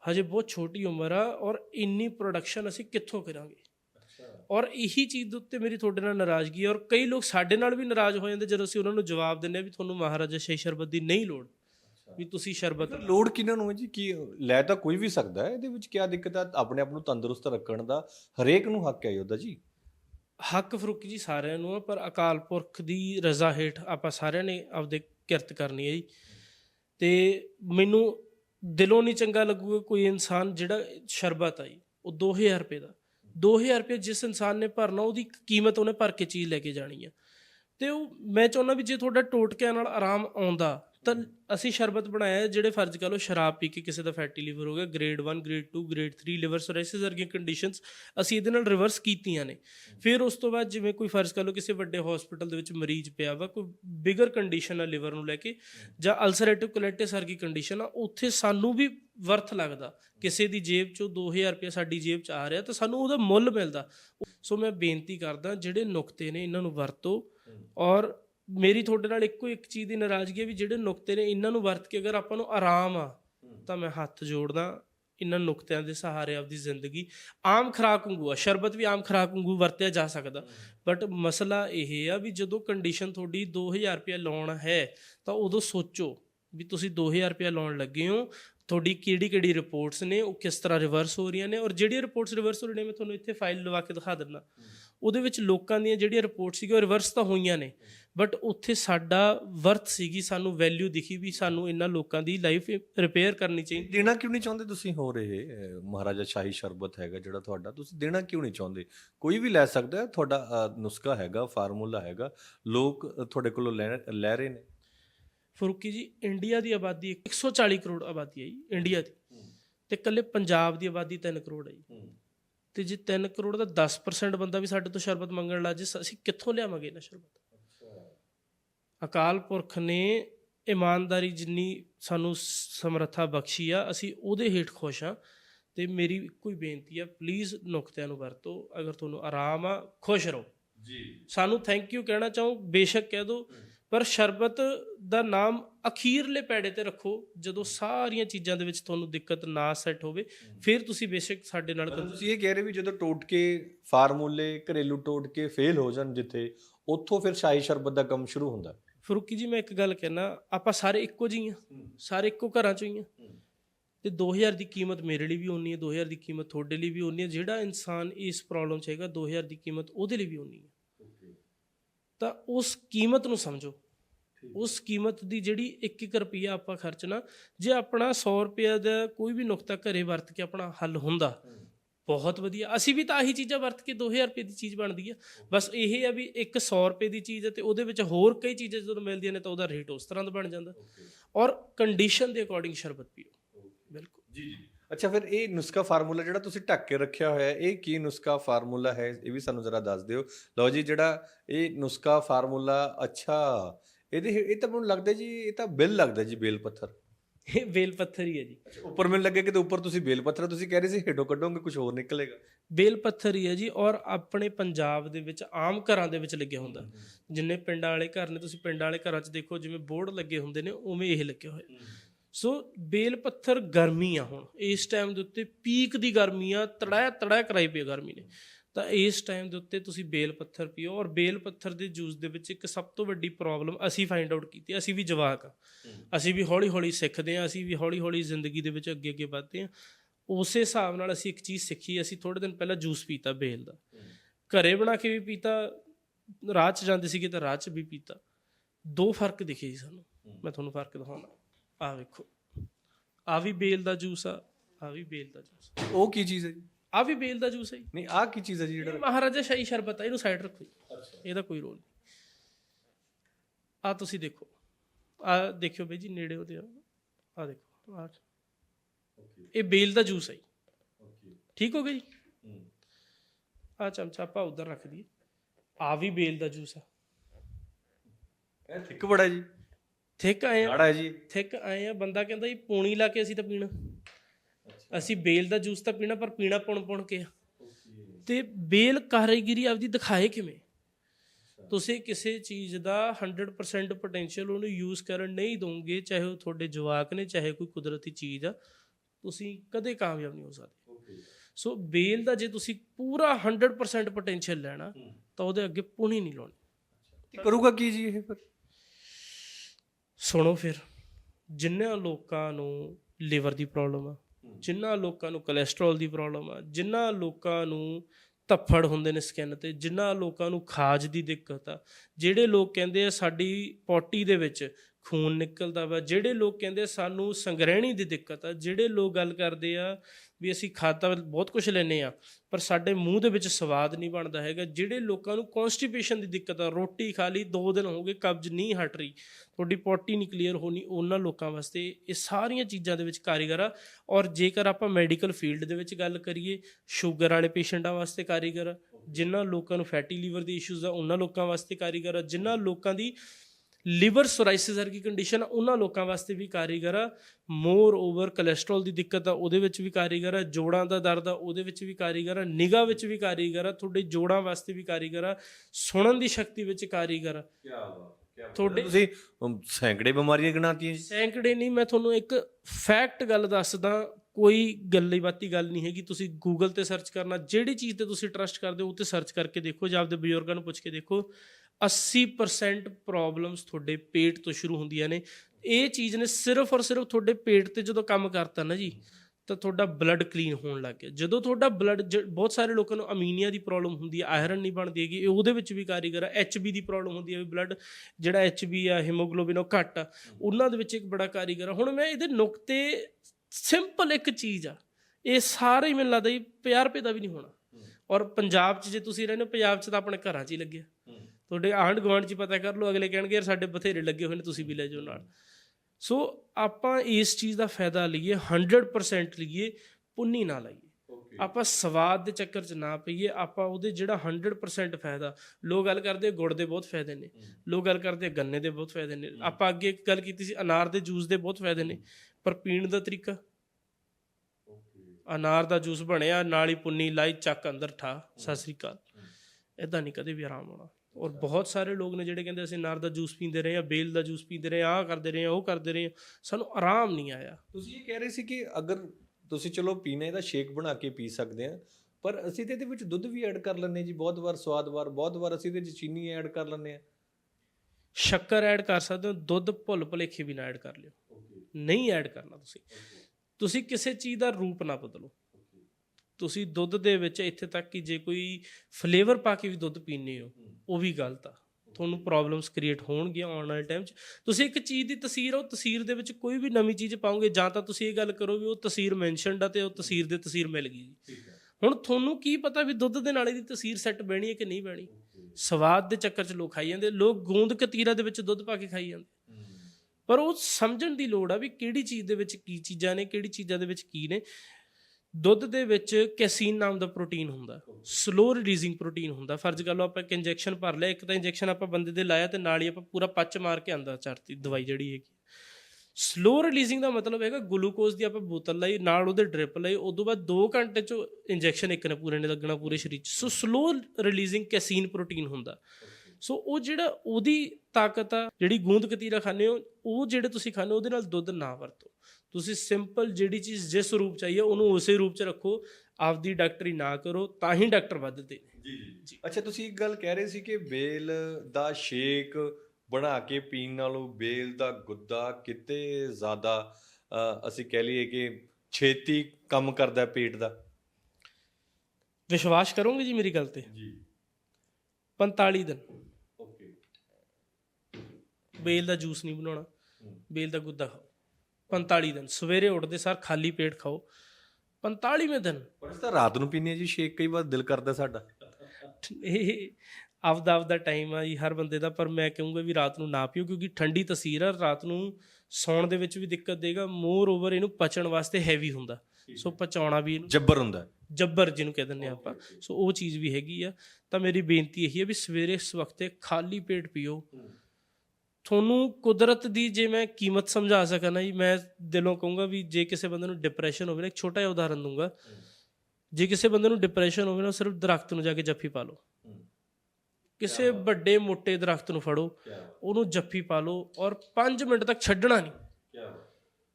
ਹਜੇ ਬਹੁਤ ਛੋਟੀ ਉਮਰ ਆ ਔਰ ਇੰਨੀ ਪ੍ਰੋਡਕਸ਼ਨ ਅਸੀਂ ਕਿੱਥੋਂ ਕਰਾਂਗੇ? ਔਰ ਇਹੀ ਚੀਜ਼ ਦੇ ਉੱਤੇ ਮੇਰੀ ਤੁਹਾਡੇ ਨਾਲ ਨਾਰਾਜ਼ਗੀ ਹੈ ਔਰ ਕਈ ਲੋਕ ਸਾਡੇ ਨਾਲ ਵੀ ਨਾਰਾਜ਼ ਹੋ ਜਾਂਦੇ ਜਦੋਂ ਅਸੀਂ ਉਹਨਾਂ ਨੂੰ ਜਵਾਬ ਦਿੰਦੇ ਹਾਂ ਵੀ ਤੁਹਾਨੂੰ ਮਹਾਰਾਜਾ ਸ਼ਾਹੀ ਸ਼ਰਬਤ ਦੀ ਨਹੀਂ ਲੋੜ ਵੀ ਤੁਸੀਂ ਸ਼ਰਬਤ ਲੋੜ ਕਿਹਨਾਂ ਨੂੰ ਹੈ ਜੀ? ਕੀ ਲੈ ਤਾਂ ਕੋਈ ਵੀ ਸਕਦਾ ਹੈ ਇਹਦੇ ਵਿੱਚ ਕੀ ਦਿੱਕਤ ਹੈ ਆਪਣੇ ਆਪ ਨੂੰ ਤੰਦਰੁਸਤ ਰੱਖਣ ਦਾ ਹਰੇਕ ਨੂੰ ਹੱਕ ਹੈ ਉਹਦਾ ਜੀ। ਹੱਕ ਫਰੂਕੀ ਜੀ ਸਾਰਿਆਂ ਨੂੰ ਆ ਪਰ ਅਕਾਲ ਪੁਰਖ ਦੀ ਰਜ਼ਾ ਹੇਠ ਆਪਾਂ ਸਾਰਿਆਂ ਨੇ ਆਪਦੇ ਕਿਰਤ ਕਰਨੀ ਹੈ ਜੀ। ਤੇ ਮੈਨੂੰ ਦਿਲੋਂ ਨਹੀਂ ਚੰਗਾ ਲੱਗੂਗਾ ਕੋਈ ਇਨਸਾਨ ਜਿਹੜਾ ਸ਼ਰਬਤ ਆਈ ਉਹ 2000 ਰੁਪਏ ਦਾ। 2000 ਰੁਪਏ ਜਿਸ ਇਨਸਾਨ ਨੇ ਭਰਨਾ, ਉਹਦੀ ਕੀਮਤ ਉਹਨੇ ਭਰ ਕੇ ਚੀਜ਼ ਲੈ ਕੇ ਜਾਣੀ ਆ। ਤੇ ਉਹ, ਮੈਂ ਚਾਹੁੰਦਾ ਵੀ ਜੇ ਤੁਹਾਡਾ ਟੋਟਕਿਆਂ ਨਾਲ ਆਰਾਮ ਆਉਂਦਾ ਤਾਂ ਅਸੀਂ ਸ਼ਰਬਤ ਬਣਾਇਆ ਜਿਹੜੇ ਫਰਜ਼ ਕਰ ਲਓ ਸ਼ਰਾਬ ਪੀ ਕੇ ਕਿਸੇ ਦਾ ਫੈਟੀ ਲੀਵਰ ਹੋ ਗਿਆ grade 1 grade 2 grade 3 liver cirrhosis ਵਰਗੀਆਂ ਕੰਡੀਸ਼ਨਸ ਅਸੀਂ ਇਹਦੇ ਨਾਲ ਰਿਵਰਸ ਕੀਤੀਆਂ ਨੇ। ਫਿਰ ਉਸ ਤੋਂ ਬਾਅਦ ਜਿਵੇਂ ਕੋਈ ਫਰਜ਼ ਕਰ ਲਓ ਕਿਸੇ ਵੱਡੇ ਹਸਪੀਟਲ ਦੇ ਵਿੱਚ ਮਰੀਜ਼ ਪਿਆ ਵਾ, ਕੋਈ ਬਿਗਰ ਕੰਡੀਸ਼ਨ ਆ ਲਿਵਰ ਨੂੰ ਲੈ ਕੇ ਜਾਂ ਅਲਸਰੇਟਿਵ ਕੋਲਾਈਟਿਸ ਵਰਗੀ ਕੰਡੀਸ਼ਨ ਆ, ਉੱਥੇ ਸਾਨੂੰ ਵੀ ਵਰਥ ਲੱਗਦਾ। ਕਿਸੇ ਦੀ ਜੇਬ ਚੋਂ 2000 ਰੁਪਏ ਸਾਡੀ ਜੇਬ ਚ ਆ ਰਿਹਾ ਤਾਂ ਸਾਨੂੰ ਉਹਦਾ ਮੁੱਲ ਮਿਲਦਾ। ਸੋ ਮੈਂ ਬੇਨਤੀ ਕਰਦਾ, ਜਿਹੜੇ ਨੁਕਤੇ ਨੇ ਇਹਨਾਂ ਨੂੰ ਵਰਤੋ ਔਰ ਮੇਰੀ ਤੁਹਾਡੇ ਨਾਲ ਇੱਕੋ ਇੱਕ ਚੀਜ਼ ਦੀ ਨਾਰਾਜ਼ਗੀ ਹੈ ਵੀ ਜਿਹੜੇ ਨੁਕਤੇ ਨੇ, ਇਹਨਾਂ ਨੂੰ ਵਰਤ ਕੇ ਅਗਰ ਆਪਾਂ ਨੂੰ ਆਰਾਮ ਆ, ਤਾਂ ਮੈਂ ਹੱਥ ਜੋੜਦਾ ਇਹਨਾਂ ਨੁਕਤਿਆਂ ਦੇ ਸਹਾਰੇ ਆਪਦੀ ਜ਼ਿੰਦਗੀ ਆਮ ਖੁਰਾਕ ਵਾਂਗੂ ਆ, ਸ਼ਰਬਤ ਵੀ ਆਮ ਖੁਰਾਕ ਵਾਂਗੂ ਵਰਤਿਆ ਜਾ ਸਕਦਾ। ਬਟ ਮਸਲਾ ਇਹ ਆ ਵੀ ਜਦੋਂ ਕੰਡੀਸ਼ਨ ਤੁਹਾਡੀ 2000 ਰੁਪਏ ਲਾਉਣ ਹੈ, ਤਾਂ ਉਦੋਂ ਸੋਚੋ ਵੀ ਤੁਸੀਂ 2000 ਰੁਪਏ ਲਾਉਣ ਲੱਗੇ ਹੋ, ਤੁਹਾਡੀ ਕਿਹੜੀ ਕਿਹੜੀ ਰਿਪੋਰਟਸ ਨੇ, ਉਹ ਕਿਸ ਤਰ੍ਹਾਂ ਰਿਵਰਸ ਹੋ ਰਹੀਆਂ ਨੇ ਔਰ ਜਿਹੜੀਆਂ ਰਿਪੋਰਟਸ ਰਿਵਰਸ ਹੋ ਰਹੀਆਂ ਨੇ, ਮੈਂ ਤੁਹਾਨੂੰ ਇੱਥੇ ਫਾਈਲ ਲਵਾ ਕੇ ਦਿਖਾ ਦਿੰਦਾ। ਉਹਦੇ ਵਿੱਚ ਲੋਕਾਂ ਦੀਆਂ ਜਿਹੜੀਆਂ ਰਿਪੋਰਟਸ ਸੀਗੀਆਂ, ਉਹ ਰਿਵਰਸ ਤਾਂ ਹੋਈਆਂ ਨੇ। ਬਟ ਉੱਥੇ ਸਾਡਾ ਵਰਥ ਸੀਗੀ ਸਾਨੂੰ ਵੈਲਿਊ ਦਿਖੀ ਵੀ ਸਾਨੂੰ ਇਹਨਾਂ ਲੋਕਾਂ ਦੀ ਲਾਈਫ ਰਿਪੇਅਰ ਕਰਨੀ ਚਾਹੀਦੀ। ਦੇਣਾ ਕਿਉਂ ਨਹੀਂ ਚਾਹੁੰਦੇ ਤੁਸੀਂ ਹੋਰ ਇਹ ਅਹ, ਮਹਾਰਾਜਾ ਸ਼ਾਹੀ ਸ਼ਰਬਤ ਹੈਗਾ ਜਿਹੜਾ ਤੁਹਾਡਾ? ਤੁਸੀਂ ਦੇਣਾ ਕਿਉਂ ਨਹੀਂ ਚਾਹੁੰਦੇ? ਕੋਈ ਵੀ ਲੈ ਸਕਦਾ ਹੈ ਤੁਹਾਡਾ ਨੁਸਖਾ ਹੈਗਾ ਫਾਰਮੂਲਾ ਹੈਗਾ ਲੋਕ ਤੁਹਾਡੇ ਕੋਲੋਂ ਲੈ ਰਹੇ ਨੇ। ਫਰੂਕੀ ਜੀ ਇੰਡੀਆ ਦੀ ਆਬਾਦੀ 140 ਕਰੋੜ ਆਬਾਦੀ ਹੈ ਜੀ ਇੰਡੀਆ ਦੀ। ਤੇ ਇਕੱਲੇ ਪੰਜਾਬ ਦੀ ਆਬਾਦੀ 3 ਕਰੋੜ ਹੈ ਜੀ। ਤੇ ਜੇ 3 ਕਰੋੜ ਦਾ 10% ਬੰਦਾ ਵੀ ਸਾਡੇ ਤੋਂ ਸ਼ਰਬਤ ਮੰਗਣ ਲੱਗ ਜੇ ਸ- ਅਸੀਂ ਕਿੱਥੋਂ ਲਿਆਵਾਂਗੇ ਇਹਨਾਂ ਸ਼ਰਬਤ? ਅਕਾਲ ਪੁਰਖ ਨੇ ਇਮਾਨਦਾਰੀ ਜਿੰਨੀ ਸਾਨੂੰ ਸਮਰੱਥਾ ਬਖਸ਼ੀ ਆ ਅਸੀਂ ਉਹਦੇ ਹੇਠ ਖੁਸ਼ ਆ। ਤੇ ਮੇਰੀ ਕੋਈ ਬੇਨਤੀ ਆ ਪਲੀਜ਼ ਨੁਕਤਿਆਂ ਨੂੰ ਵਰਤੋ ਅਗਰ ਤੁਹਾਨੂੰ ਆਰਾਮ ਆ ਖੁਸ਼ ਰਹੋ। ਜੀ। ਸਾਨੂੰ ਥੈਂਕ ਯੂ ਕਹਿਣਾ ਚਾਹੋ ਬੇਸ਼ੱਕ ਕਹਿ ਦਿਓ ਪਰ ਸ਼ਰਬਤ ਦਾ ਨਾਮ ਅਖੀਰਲੇ ਪੈੜੇ ਤੇ ਰੱਖੋ ਜਦੋਂ ਸਾਰੀਆਂ ਚੀਜ਼ਾਂ ਦੇ ਵਿੱਚ ਤੁਹਾਨੂੰ ਦਿੱਕਤ ਨਾ ਸੈੱਟ ਹੋਵੇ ਫਿਰ ਤੁਸੀਂ ਬੇਸ਼ੱਕ ਸਾਡੇ ਨਾਲ ਤੁਸੀਂ ਇਹ ਕਹਿ ਰਹੇ ਵੀ ਜਦੋਂ ਟੋਟਕੇ ਫਾਰਮੂਲੇ ਘਰੇਲੂ ਟੋਟਕੇ ਫੇਲ ਹੋ ਜਾਣ ਜਿੱਥੇ ਉੱਥੋਂ ਫਿਰ ਸ਼ਾਹੀ ਸ਼ਰਬਤ ਦਾ ਕੰਮ ਸ਼ੁਰੂ ਹੁੰਦਾ। ਫਰੂਕੀ ਜੀ ਮੈਂ ਇੱਕ ਗੱਲ ਕਹਿਣਾ ਆਪਾਂ ਸਾਰੇ ਇੱਕੋ ਜਿਹੇ ਹਾਂ ਸਾਰੇ ਇੱਕੋ ਘਰਾਂ ਚੋਂ ਹੀ ਆ। ਤੇ 2000 ਦੀ ਕੀਮਤ ਮੇਰੇ ਲਈ ਵੀ ਉਨੀ ਹੈ 2000 ਦੀ ਕੀਮਤ ਤੁਹਾਡੇ ਲਈ ਵੀ ਉਨੀ ਹੈ ਜਿਹੜਾ ਇਨਸਾਨ ਇਸ ਪ੍ਰੋਬਲਮ 'ਚ ਹੈਗਾ 2000 ਦੀ ਕੀਮਤ ਉਹਦੇ ਲਈ ਵੀ ਉਨੀ ਹੈ ਤਾਂ ਉਸ ਕੀਮਤ ਨੂੰ ਸਮਝੋ। ਉਸ ਕੀਮਤ ਦੀ ਜਿਹੜੀ 1-1 ਰੁਪਿਆ ਆਪਾਂ ਖਰਚਣਾ ਜੇ ਆਪਣਾ 100 ਰੁਪਿਆ ਦਾ ਕੋਈ ਵੀ ਨੁਕਤਾ ਘਰੇ ਵਰਤ ਕੇ ਆਪਣਾ ਹੱਲ ਹੁੰਦਾ ਬਹੁਤ ਵਧੀਆ। ਅਸੀਂ ਵੀ ਤਾਂ ਆਹੀ ਚੀਜ਼ਾਂ ਵਰਤ ਕੇ 2000 ਰੁਪਏ ਦੀ ਚੀਜ਼ ਬਣਦੀ ਆ। ਬਸ ਇਹ ਆ ਵੀ ਇੱਕ 100 ਰੁਪਏ ਦੀ ਚੀਜ਼ ਹੈ ਤੇ ਉਹਦੇ ਵਿੱਚ ਹੋਰ ਕਈ ਚੀਜ਼ਾਂ ਜਦੋਂ ਮਿਲਦੀਆਂ ਨੇ ਤਾਂ ਉਹਦਾ ਰੇਟ ਉਸ ਤਰ੍ਹਾਂ ਦਾ ਬਣ ਜਾਂਦਾ। ਔਰ ਕੰਡੀਸ਼ਨ ਦੇ ਅਕੋਰਡਿੰਗ ਸ਼ਰਬਤ ਪੀਓ। ਬਿਲਕੁਲ। ਜੀ ਜੀ। ਅੱਛਾ ਫਿਰ ਇਹ ਨੁਸਖਾ ਫਾਰਮੂਲਾ ਜਿਹੜਾ ਤੁਸੀਂ ਢੱਕ ਕੇ ਰੱਖਿਆ ਹੋਇਆ ਹੈ ਇਹ ਕੀ ਨੁਸਖਾ ਫਾਰਮੂਲਾ ਹੈ? ਇਹ ਵੀ ਸਾਨੂੰ ਜ਼ਰਾ ਦੱਸ ਦਿਓ। ਲਓ ਜੀ ਜਿਹੜਾ ਇਹ ਨੁਸਖਾ ਫਾਰਮੂਲਾ ਅੱਛਾ। ਇਹਦੇ ਇਹ ਤਾਂ ਮੈਨੂੰ ਲੱਗਦਾ ਜੀ ਇਹ ਤਾਂ ਬਿੱਲ ਲੱਗਦਾ ਜੀ ਬੇਲ ਪੱਥਰ। ਇਹ ਵੇਲ ਪੱਥਰ ਹੀ ਹੈ ਜੀ। ਉੱਪਰ ਮੈਨੂੰ ਲੱਗੇ ਕਿ ਤੇ ਉੱਪਰ ਤੁਸੀਂ ਬੇਲ ਪੱਥਰ ਤੁਸੀਂ ਕਹਿ ਰਹੇ ਸੀ ਹੇਠੋਂ ਕੱਢੋਗੇ ਕੁਝ ਹੋਰ ਨਿਕਲੇਗਾ। ਬੇਲ ਪੱਥਰ ਹੀ ਹੈ ਜੀ ਔਰ ਆਪਣੇ ਪੰਜਾਬ ਦੇ ਵਿੱਚ ਆਮ ਘਰਾਂ ਦੇ ਵਿੱਚ ਲੱਗਿਆ ਹੁੰਦਾ। ਜਿੰਨੇ ਪਿੰਡਾਂ ਵਾਲੇ ਘਰ ਨੇ ਤੁਸੀਂ ਪਿੰਡਾਂ ਵਾਲੇ ਘਰਾਂ 'ਚ ਦੇਖੋ ਜਿਵੇਂ ਬੋਰਡ ਲੱਗੇ ਹੁੰਦੇ ਨੇ ਉਵੇਂ ਇਹ ਲੱਗੇ ਹੋਏ। ਸੋ ਬੇਲ ਪੱਥਰ ਗਰਮੀ ਆ ਹੁਣ। ਇਸ ਟਾਈਮ ਦੇ ਉੱਤੇ ਪੀਕ ਦੀ ਗਰਮੀ ਆ ਤੜਾ ਤੜਾ ਕਰਾਈ ਪਈ ਗਰਮੀ ਨੇ। ਤਾਂ ਇਸ ਟਾਈਮ ਦੇ ਉੱਤੇ ਤੁਸੀਂ ਬੇਲ ਪੱਥਰ ਪੀਓ ਔਰ ਬੇਲ ਪੱਥਰ ਦੇ ਜੂਸ ਦੇ ਵਿੱਚ ਇੱਕ ਸਭ ਤੋਂ ਵੱਡੀ ਪ੍ਰੋਬਲਮ ਅਸੀਂ ਫਾਈਂਡ ਆਊਟ ਕੀਤੀ ਅਸੀਂ ਵੀ ਜਵਾਕ ਆ ਅਸੀਂ ਵੀ ਹੌਲੀ ਹੌਲੀ ਸਿੱਖਦੇ ਆ ਅਸੀਂ ਵੀ ਹੌਲੀ ਹੌਲੀ ਜ਼ਿੰਦਗੀ ਦੇ ਵਿੱਚ ਅੱਗੇ ਅੱਗੇ ਵਧਦੇ ਆ ਉਸੇ ਹਿਸਾਬ ਨਾਲ ਅਸੀਂ ਇੱਕ ਚੀਜ਼ ਸਿੱਖੀ ਅਸੀਂ ਥੋੜੇ ਦਿਨ ਪਹਿਲਾਂ ਜੂਸ ਪੀਤਾ ਬੇਲ ਦਾ। ਘਰੇ ਬਣਾ ਕੇ ਵੀ ਪੀਤਾ ਰਾਹ 'ਚ ਜਾਂਦੇ ਸੀਗੇ ਤਾਂ ਰਾਹ 'ਚ ਵੀ ਪੀਤਾ। ਦੋ ਫ਼ਰਕ ਦਿਖੇ ਜੀ ਸਾਨੂੰ। ਮੈਂ ਤੁਹਾਨੂੰ ਫ਼ਰਕ ਦਿਖਾਉਣਾ। ਆਹ ਵੇਖੋ। ਆ ਵੀ ਬੇਲ ਦਾ ਜੂਸ ਆ ਆ ਵੀ ਬੇਲ ਦਾ ਜੂਸ ਉਹ ਕੀ ਚੀਜ਼ ਹੈ ਜੀ? ਆ ਵੀ ਬੇਲ ਦਾ ਜੂਸ ਹੈ ਜੀ। ਨਹੀਂ ਆਹ ਕੀ ਚੀਜ਼ ਹੈ ਜੀ ਇਹ ਜਿਹੜਾ ਮਹਾਰਾਜਾ ਸ਼ਾਹੀ ਸ਼ਰਬਤ ਆ ਇਹਨੂੰ ਸਾਈਡ ਰੱਖੋ ਜੀ। ਇਹਦਾ ਕੋਈ ਰੋਲ ਨਹੀਂ। ਆ ਤੁਸੀਂ ਦੇਖੋ। ਆ ਦੇਖਿਓ ਬਈ ਜੀ ਨੇੜੇ ਉਹਦੇ ਆ। ਦੇਖੋ ਆ ਇਹ ਬੇਲ ਦਾ ਜੂਸ ਹੈ ਜੀ। ਠੀਕ ਹੋ ਗਿਆ ਜੀ? ਆ ਚਮਚਾ ਆਪਾਂ ਉਧਰ ਰੱਖ ਦਈਏ। ਆ ਵੀ ਬੇਲ ਦਾ ਜੂਸ ਆ। ਇਹ ਥਿੱਕ ਬੜਾ ਜੀ। ਥਿਕ ਆਏ ਆ। ਗਾੜਾ ਹੈ ਜੀ। ਥਿਕ ਆਏ ਆ। ਬੰਦਾ ਕਹਿੰਦਾ ਜੀ ਪੂਣੀ ਲਾ ਕੇ ਅਸੀਂ ਤਾਂ ਪੀਣਾ। ਅਸੀਂ ਬੇਲ ਦਾ ਜੂਸ ਤਾਂ ਪੀਣਾ ਪਰ ਪੀਣਾ ਪੁਣ ਪੁਣ ਕੇ ਆ। ਤੇ ਬੇਲ ਕਾਰੀਗਰੀ ਆਪਦੀ ਦਿਖਾਏ ਕਿਵੇਂ? ਤੁਸੀਂ ਕਿਸੇ ਚੀਜ਼ ਦਾ 100% ਪੋਟੈਂਸ਼ੀਅਲ ਉਹਨੂੰ ਯੂਜ਼ ਕਰਨ ਨਹੀਂ ਦੋਗੇ ਚਾਹੇ ਉਹ ਤੁਹਾਡੇ ਜਵਾਕ ਨੇ ਚਾਹੇ ਕੋਈ ਕੁਦਰਤੀ ਚੀਜ਼ ਆ ਤੁਸੀਂ ਕਦੇ ਕਾਮਯਾਬ ਨਹੀਂ ਹੋ ਸਕਦੇ। ਸੋ ਬੇਲ ਦਾ ਜੇ ਤੁਸੀਂ ਪੂਰਾ 100% ਪੋਟੈਂਸ਼ੀਅਲ ਲੈਣਾ ਤਾਂ ਉਹਦੇ ਅੱਗੇ ਪੁਣੀ ਨਹੀਂ ਲਾਉਣੀ। ਤੇ ਕਰੂਗਾ ਕੀ ਜੀ ਇਹ ਫਿਰ? ਸੁਣੋ ਫਿਰ ਜਿੰਨਿਆਂ ਲੋਕਾਂ ਨੂੰ ਲਿਵਰ ਦੀ ਪ੍ਰੋਬਲਮ ਆ ਜਿਨ੍ਹਾਂ ਲੋਕਾਂ ਨੂੰ ਕੋਲੇਸਟ੍ਰੋਲ ਦੀ ਪ੍ਰੋਬਲਮ ਆ ਜਿਨ੍ਹਾਂ ਲੋਕਾਂ ਨੂੰ ਧੱਫੜ ਹੁੰਦੇ ਨੇ ਸਕਿਨ ਤੇ ਜਿਨ੍ਹਾਂ ਲੋਕਾਂ ਨੂੰ ਖਾਜ ਦੀ ਦਿੱਕਤ ਆ, ਜਿਹੜੇ ਲੋਕ ਕਹਿੰਦੇ ਆ ਸਾਡੀ ਪੋਟੀ ਦੇ ਵਿੱਚ ਖੂਨ ਨਿਕਲਦਾ ਵਾ, ਜਿਹੜੇ ਲੋਕ ਕਹਿੰਦੇ ਆ ਸਾਨੂੰ ਸੰਗ੍ਰਹਿਣੀ ਦੀ ਦਿੱਕਤ ਆ, ਜਿਹੜੇ ਲੋਕ ਗੱਲ ਕਰਦੇ ਆ ਵੀ ਅਸੀਂ ਖਾਤਾ ਬਹੁਤ ਕੁਝ ਲੈਨੇ ਆ ਪਰ ਸਾਡੇ ਮੂੰਹ ਦੇ ਵਿੱਚ ਸਵਾਦ ਨਹੀਂ ਬਣਦਾ ਹੈਗਾ। ਜਿਹੜੇ ਲੋਕਾਂ ਨੂੰ ਕਨਸਟੀਪੇਸ਼ਨ ਦੀ ਦਿੱਕਤ ਆ, ਰੋਟੀ ਖਾ ਲਈ 2 ਦਿਨ ਹੋ ਗਏ ਕਬਜ਼ ਨਹੀਂ ਹਟ ਰਹੀ, ਤੁਹਾਡੀ ਪੋਟੀ ਨਹੀਂ ਕਲੀਅਰ ਹੋਣੀ, ਉਹਨਾਂ ਲੋਕਾਂ ਵਾਸਤੇ ਇਹ ਸਾਰੀਆਂ ਚੀਜ਼ਾਂ ਦੇ ਵਿੱਚ ਕਾਰੀਗਰ ਆ। ਔਰ ਜੇਕਰ ਆਪਾਂ ਮੈਡੀਕਲ ਫੀਲਡ ਦੇ ਵਿੱਚ ਗੱਲ ਕਰੀਏ ਸ਼ੂਗਰ ਵਾਲੇ ਪੇਸ਼ੈਂਟਾਂ ਵਾਸਤੇ ਕਾਰੀਗਰ ਆ, ਜਿਨ੍ਹਾਂ ਲੋਕਾਂ ਨੂੰ ਫੈਟੀ ਲੀਵਰ ਦੀ ਇਸ਼ੂਜ਼ ਆ, ਉਹਨਾਂ ਲੋਕਾਂ ਵਾਸਤੇ ਕਾਰੀਗਰ ਆ, ਜਿਨ੍ਹਾਂ ਲੋਕਾਂ ਦੀ ਲਿਵਰ ਸੋਰਾਇਸਿਸ ਵਰਗੀ ਕੰਡੀਸ਼ਨ ਉਹਨਾਂ ਲੋਕਾਂ ਵਾਸਤੇ ਵੀ ਕਾਰੀਗਰ ਆ। ਮੋਰ ਓਵਰ ਕੋਲੇਸਟ੍ਰੋਲ ਦੀ ਦਿੱਕਤ ਆ ਉਹਦੇ ਵਿੱਚ ਵੀ ਕਾਰੀਗਰ ਆ। ਜੋੜਾਂ ਦਾ ਦਰਦ ਆ ਉਹਦੇ ਵਿੱਚ ਵੀ ਕਾਰੀਗਰ ਆ। ਨਿਗਾਹ ਵਿੱਚ ਵੀ ਕਾਰੀਗਰ ਆ। ਤੁਹਾਡੇ ਜੋੜਾਂ ਵਾਸਤੇ ਵੀ ਕਾਰੀਗਰ ਆ। ਸੁਣਨ ਦੀ ਸ਼ਕਤੀ ਵਿੱਚ ਕਾਰੀਗਰ ਆ। ਕੀ ਬਾਤ ਤੁਹਾਡੇ- ਤੁਸੀਂ ਸੈਂਕੜੇ ਬਿਮਾਰੀਆਂ ਗਿਣਾਤੀਆਂ ਸੈਂਕੜੇ ਨਹੀਂ ਮੈਂ ਤੁਹਾਨੂੰ ਇੱਕ ਫੈਕਟ ਗੱਲ ਦੱਸਦਾ। ਕੋਈ ਗੱਲੀ ਬਾਤੀ ਗੱਲ ਨਹੀਂ ਹੈਗੀ। ਤੁਸੀਂ ਗੂਗਲ ਤੇ ਸਰਚ ਕਰਨਾ। ਜਿਹੜੀ ਚੀਜ਼ ਤੇ ਤੁਸੀਂ ਟਰਸਟ ਕਰਦੇ ਹੋ ਉਹ ਤੇ ਸਰਚ ਕਰਕੇ ਦੇਖੋ। ਜਾਂ ਆਪਦੇ ਬਜ਼ੁਰਗਾਂ ਨੂੰ ਪੁੱਛ ਕੇ ਦੇਖੋ। 80% ਪ੍ਰੋਬਲਮਸ ਤੁਹਾਡੇ ਪੇਟ ਤੋਂ ਸ਼ੁਰੂ ਹੁੰਦੀਆਂ ਨੇ। ਇਹ ਚੀਜ਼ ਨੇ ਸਿਰਫ ਔਰ ਸਿਰਫ ਤੁਹਾਡੇ ਪੇਟ ਤੇ ਜਦੋਂ ਕੰਮ ਕਰਤਾ ਨਾ ਜੀ, ਤਾਂ ਤੁਹਾਡਾ ਬਲੱਡ ਕਲੀਨ ਹੋਣ ਲੱਗ ਗਿਆ। ਜਦੋਂ ਤੁਹਾਡਾ ਬਲੱਡ ਬਹੁਤ ਸਾਰੇ ਲੋਕਾਂ ਨੂੰ ਅਮੀਨੀਆ ਦੀ ਪ੍ਰੋਬਲਮ ਹੁੰਦੀ ਹੈ ਆਇਰਨ ਨਹੀਂ ਬਣਦੀ ਹੈਗੀ ਉਹਦੇ ਵਿੱਚ ਵੀ ਕਾਰੀਗਰ ਹੈ ਐਚਬੀ ਦੀ ਪ੍ਰੋਬਲਮ ਹੁੰਦੀ ਹੈ ਵੀ ਬਲੱਡ ਜਿਹੜਾ ਐਚਬੀ ਆ ਹੀਮੋਗਲੋਬਿਨ ਉਹ ਘੱਟ ਆ। ਉਹਨਾਂ ਦੇ ਵਿੱਚ ਇੱਕ ਬੜਾ ਕਾਰੀਗਰ ਆ। ਹੁਣ ਮੈਂ ਇਹਦੇ ਨੁਕਤੇ ਸਿੰਪਲ ਇੱਕ ਚੀਜ਼ ਆ। ਇਹ ਸਾਰੇ ਹੀ ਮੈਨੂੰ ਲੱਗਦਾ ਜੀ 50 ਰੁਪਏ ਦਾ ਵੀ ਨਹੀਂ ਹੋਣਾ। ਔਰ ਪੰਜਾਬ 'ਚ ਜੇ ਤੁਸੀਂ ਰਹਿੰਦੇ ਹੋ, ਪੰਜਾਬ 'ਚ ਤਾਂ ਆਪਣੇ ਘਰਾਂ 'ਚ ਹੀ ਲੱਗਿਆ ਤੁਹਾਡੇ ਆਂਢ ਗੁਆਂਢ 'ਚ ਪਤਾ ਕਰ ਲਓ ਅਗਲੇ ਕਹਿਣਗੇ ਯਾਰ ਸਾਡੇ ਬਥੇਰੇ ਲੱਗੇ ਹੋਏ ਨੇ ਤੁਸੀਂ ਵੀ ਲੈ ਜਾਓ ਨਾਲ। ਸੋ ਆਪਾਂ ਇਸ ਚੀਜ਼ ਦਾ ਫਾਇਦਾ ਲਈਏ 100% ਲਈਏ ਪੁੰਨੀ ਨਾ ਲਈਏ। ਆਪਾਂ ਸਵਾਦ ਦੇ ਚੱਕਰ 'ਚ ਨਾ ਪਈਏ ਆਪਾਂ ਉਹਦੇ ਜਿਹੜਾ 100% ਫਾਇਦਾ ਲੋਕ ਗੱਲ ਕਰਦੇ ਗੁੜ ਦੇ ਬਹੁਤ ਫਾਇਦੇ ਨੇ ਲੋਕ ਗੱਲ ਕਰਦੇ ਗੰਨੇ ਦੇ ਬਹੁਤ ਫਾਇਦੇ ਨੇ ਆਪਾਂ ਅੱਗੇ ਇੱਕ ਗੱਲ ਕੀਤੀ ਸੀ ਅਨਾਰ ਦੇ ਜੂਸ ਦੇ ਬਹੁਤ ਫਾਇਦੇ ਨੇ ਪਰ ਪੀਣ ਦਾ ਤਰੀਕਾ? ਅਨਾਰ ਦਾ ਜੂਸ ਬਣਿਆ ਨਾਲ ਹੀ ਪੁੰਨੀ ਲਾਈ ਚੱਕ ਅੰਦਰ ਠਾ ਸਤਿ ਸ੍ਰੀ ਅਕਾਲ। ਇਦਾਂ ਨਹੀਂ ਕਦੇ ਵੀ ਆਰਾਮ ਆਉਣਾ। ਔਰ ਬਹੁਤ ਸਾਰੇ ਲੋਕ ਨੇ ਜਿਹੜੇ ਕਹਿੰਦੇ ਅਸੀਂ ਅਨਾਰ ਦਾ ਜੂਸ ਪੀਂਦੇ ਰਹੇ ਆ ਬੇਲ ਦਾ ਜੂਸ ਪੀਂਦੇ ਰਹੇ ਆ ਆਹ ਕਰਦੇ ਰਹੇ ਆ ਉਹ ਕਰਦੇ ਰਹੇ ਆ ਸਾਨੂੰ ਆਰਾਮ ਨਹੀਂ ਆਇਆ। ਤੁਸੀਂ ਇਹ ਕਹਿ ਰਹੇ ਸੀ ਕਿ ਅਗਰ ਤੁਸੀਂ ਚਲੋ ਪੀਣਾ ਇਹਦਾ ਸ਼ੇਕ ਬਣਾ ਕੇ ਪੀ ਸਕਦੇ ਆ ਪਰ ਅਸੀਂ ਤੇ ਇਹਦੇ ਵਿੱਚ ਦੁੱਧ ਵੀ ਐਡ ਕਰ ਲੈਂਦੇ ਜੀ ਬਹੁਤ ਵਾਰ ਸਵਾਦ ਵਾਰ ਬਹੁਤ ਵਾਰ ਅਸੀਂ ਇਹਦੇ ਵਿੱਚ ਚੀਨੀ ਐਡ ਕਰ ਲੈਂਦੇ ਆ ਸ਼ੱਕਰ ਐਡ ਕਰ ਸਕਦੇ ਹੋ ਦੁੱਧ ਭੁੱਲ ਭੁਲੇਖੇ ਵੀ ਨਾ ਐਡ ਕਰ ਲਿਓ। ਨਹੀਂ ਐਡ ਕਰਨਾ ਤੁਸੀਂ। ਤੁਸੀਂ ਕਿਸੇ ਚੀਜ਼ ਦਾ ਰੂਪ ਨਾ ਬਦਲੋ। ਤੁਸੀਂ ਦੁੱਧ ਦੇ ਵਿੱਚ ਇੱਥੇ ਤੱਕ ਕਿ ਜੇ ਕੋਈ ਫਲੇਵਰ ਪਾ ਕੇ ਵੀ ਦੁੱਧ ਪੀਂਦੇ ਹੋ ਉਹ ਵੀ ਗਲਤ ਆ। ਤੁਹਾਨੂੰ ਪ੍ਰੋਬਲਮਸ ਕ੍ਰੀਏਟ ਹੋਣਗੀਆਂ ਆਉਣ ਵਾਲੇ ਟਾਈਮ 'ਚ। ਤੁਸੀਂ ਇੱਕ ਚੀਜ਼ ਦੀ ਤਸਵੀਰ ਉਹ ਤਸਵੀਰ ਦੇ ਵਿੱਚ ਕੋਈ ਵੀ ਨਵੀਂ ਚੀਜ਼ ਪਾਓਗੇ ਜਾਂ ਤਾਂ ਤੁਸੀਂ ਇਹ ਗੱਲ ਕਰੋ ਵੀ ਉਹ ਤਸਵੀਰ ਮੈਂਸ਼ਨਡ ਆ ਤੇ ਉਹ ਤਸਵੀਰ ਦੇ ਤਸਵੀਰ ਮਿਲ ਗਈ। ਜੀ ਹੁਣ ਤੁਹਾਨੂੰ ਕੀ ਪਤਾ ਵੀ ਦੁੱਧ ਦੇ ਨਾਲ ਇਹਦੀ ਤਸਵੀਰ ਸੈੱਟ ਬਹਿਣੀ ਹੈ ਕਿ ਨਹੀਂ ਬਹਿਣੀ? ਸਵਾਦ ਦੇ ਚੱਕਰ 'ਚ ਲੋਕ ਖਾਈ ਜਾਂਦੇ ਲੋਕ ਗੂੰਦ ਕਤੀਰਾ ਦੇ ਵਿੱਚ ਦੁੱਧ ਪਾ ਕੇ ਖਾਈ ਜਾਂਦੇ ਪਰ ਉਹ ਸਮਝਣ ਦੀ ਲੋੜ ਆ ਵੀ ਕਿਹੜੀ ਚੀਜ਼ ਦੇ ਵਿੱਚ ਕੀ ਚੀਜ਼ਾਂ ਨੇ ਕਿਹੜੀ ਚੀਜ਼ਾਂ ਦੇ ਵਿੱਚ ਕੀ ਨੇ। ਦੁੱਧ ਦੇ ਵਿੱਚ ਕੈਸੀਨ ਨਾਮ ਦਾ ਪ੍ਰੋਟੀਨ ਹੁੰਦਾ ਸਲੋ ਰਿਲੀਜ਼ਿੰਗ ਪ੍ਰੋਟੀਨ ਹੁੰਦਾ। ਫਰਜ਼ ਕਰ ਲਓ ਆਪਾਂ ਇੱਕ ਇੰਜੈਕਸ਼ਨ ਭਰ ਲਿਆ, ਇੱਕ ਤਾਂ ਇੰਜੈਕਸ਼ਨ ਆਪਾਂ ਬੰਦੇ ਦੇ ਲਾਇਆ ਤੇ ਨਾਲ ਹੀ ਆਪਾਂ ਪੂਰਾ ਪੱਚ ਮਾਰ ਕੇ ਆਂਦਾ ਚੜਤੀ ਦਵਾਈ ਜਿਹੜੀ ਹੈਗੀ। ਸਲੋ ਰਿਲੀਜ਼ਿੰਗ ਦਾ ਮਤਲਬ ਹੈਗਾ ਗਲੂਕੋਜ਼ ਦੀ ਆਪਾਂ ਬੋਤਲ ਲਈ, ਨਾਲ ਉਹਦੇ ਡ੍ਰਿਪ ਲਈ ਉਸ ਤੋਂ ਬਾਅਦ 2 ਘੰਟੇ ਚ ਇੰਜੈਕਸ਼ਨ ਇੱਕ ਨੇ ਪੂਰੇ ਨੇ ਲੱਗਣਾ ਪੂਰੇ ਸਰੀਰ ਚ। So slow releasing casein protein ਹੁੰਦਾ। ਸੋ ਉਹ ਜਿਹੜਾ ਉਹਦੀ ਤਾਕਤ ਆ, ਜਿਹੜੀ ਗੂੰਦ ਕਤੀਰਾ ਖਾਂਦੇ ਹੋ, ਉਹ ਜਿਹੜੇ ਤੁਸੀਂ ਖਾਂਦੇ ਹੋ, ਉਹਦੇ ਨਾਲ ਦੁੱਧ ਨਾ ਵਰਤੋ। ਤੁਸੀਂ ਸਿੰਪਲ ਜਿਹੜੀ ਚੀਜ਼ ਜਿਸ ਰੂਪ ਚਾਹੀਏ ਉਹਨੂੰ ਉਸੇ ਰੂਪ ਚ ਰੱਖੋ। ਆਪਦੀ ਡਾਕਟਰੀ ਨਾ ਕਰੋ ਤਾਂ ਹੀ ਡਾਕਟਰ ਵੱਧਦੇ ਨੇ। ਜੀ ਜੀ ਅੱਛਾ ਤੁਸੀਂ ਇੱਕ ਗੱਲ ਕਹਿ ਰਹੇ ਸੀ ਕਿ ਬੇਲ ਦਾ ਸ਼ੇਕ ਬਣਾ ਕੇ ਪੀਣ ਨਾਲੋਂ ਬੇਲ ਦਾ ਗੁੱਦਾ ਕਿਤੇ ਜ਼ਿਆਦਾ ਅਸੀਂ ਕਹਿ ਲਈਏ ਕਿ ਛੇਤੀ ਕੰਮ ਕਰਦਾ ਹੈ ਪੇਟ ਦਾ। ਵਿਸ਼ਵਾਸ ਕਰੋਗੇ ਜੀ ਮੇਰੀ ਗੱਲ ਤੇ? ਜੀ। 45 ਦਿਨ। ਓਕੇ। ਬੇਲ ਦਾ ਜੂਸ ਨਹੀਂ ਬਣਾਉਣਾ। ਬੇਲ ਦਾ ਗੁੱਦਾ ਖਾਓ। 45 ਦਿਨ ਸਵੇਰੇ ਉੱਠਦੇ ਸਾਰ ਖਾਲੀ ਪੇਟ ਖਾਓ। 45ਵੇਂ ਦਿਨ। ਪਰ ਤਾਂ ਰਾਤ ਨੂੰ ਪੀਨੇ ਜੀ ਸ਼ੇਕ ਕਈ ਵਾਰ ਦਿਲ ਕਰਦਾ ਸਾਡਾ। ਇਹ ਆਪਦਾ ਆਪਦਾ ਟਾਈਮ ਆ ਜੀ ਹਰ ਬੰਦੇ ਦਾ ਪਰ ਮੈਂ ਕਹੂੰਗਾ ਵੀ ਰਾਤ ਨੂੰ ਨਾ ਪੀਓ ਕਿਉਂਕਿ ਠੰਡੀ ਤਸੀਰ ਆ ਰਾਤ ਨੂੰ ਸੌਣ ਦੇ ਵਿੱਚ ਵੀ ਦਿੱਕਤ ਦੇਗਾ ਮੋਰ ਓਵਰ ਇਹਨੂੰ ਪਚਣ ਵਾਸਤੇ ਹੈਵੀ ਹੁੰਦਾ। ਸੋ ਪਚਾਉਣਾ ਵੀ ਇਹਨੂੰ। ਜੱਬਰ ਹੁੰਦਾ। ਜੱਬਰ ਜਿਹਨੂੰ ਕਹਿ ਦਿੰਦੇ ਆਪਾਂ। ਸੋ ਉਹ ਚੀਜ਼ ਵੀ ਹੈਗੀ ਆ। ਤਾਂ ਮੇਰੀ ਬੇਨਤੀ ਇਹੀ ਹੈ ਵੀ ਸਵੇਰੇ ਇਸ ਵਕਤੇ ਖਾਲੀ ਪੇਟ ਪੀਓ। ਤੁਹਾਨੂੰ ਕੁਦਰਤ ਦੀ ਜੇ ਮੈਂ ਕੀਮਤ ਸਮਝਾ ਸਕਾਂ ਨਾ ਜੀ ਮੈਂ ਦਿਲੋਂ ਕਹੂੰਗਾ ਵੀ ਜੇ ਕਿਸੇ ਬੰਦੇ ਨੂੰ ਡਿਪਰੈਸ਼ਨ ਹੋਵੇ ਨਾ ਇੱਕ ਛੋਟਾ ਜਿਹਾ ਉਦਾਹਰਨ ਦੂੰਗਾ ਜੇ ਕਿਸੇ ਬੰਦੇ ਨੂੰ ਡਿਪਰੈਸ਼ਨ ਹੋਵੇ ਨਾ ਸਿਰਫ ਦਰਖਤ ਨੂੰ ਜਾ ਕੇ ਜੱਫੀ ਪਾ ਲਓ। ਕਿਸੇ ਵੱਡੇ ਮੋٹے ਦਰਖਤ ਨੂੰ ਫੜੋ ਉਹਨੂੰ ਜੱਫੀ ਪਾ ਲਓ ਔਰ 5 ਮਿੰਟ ਤੱਕ ਛੱਡਣਾ ਨਹੀਂ।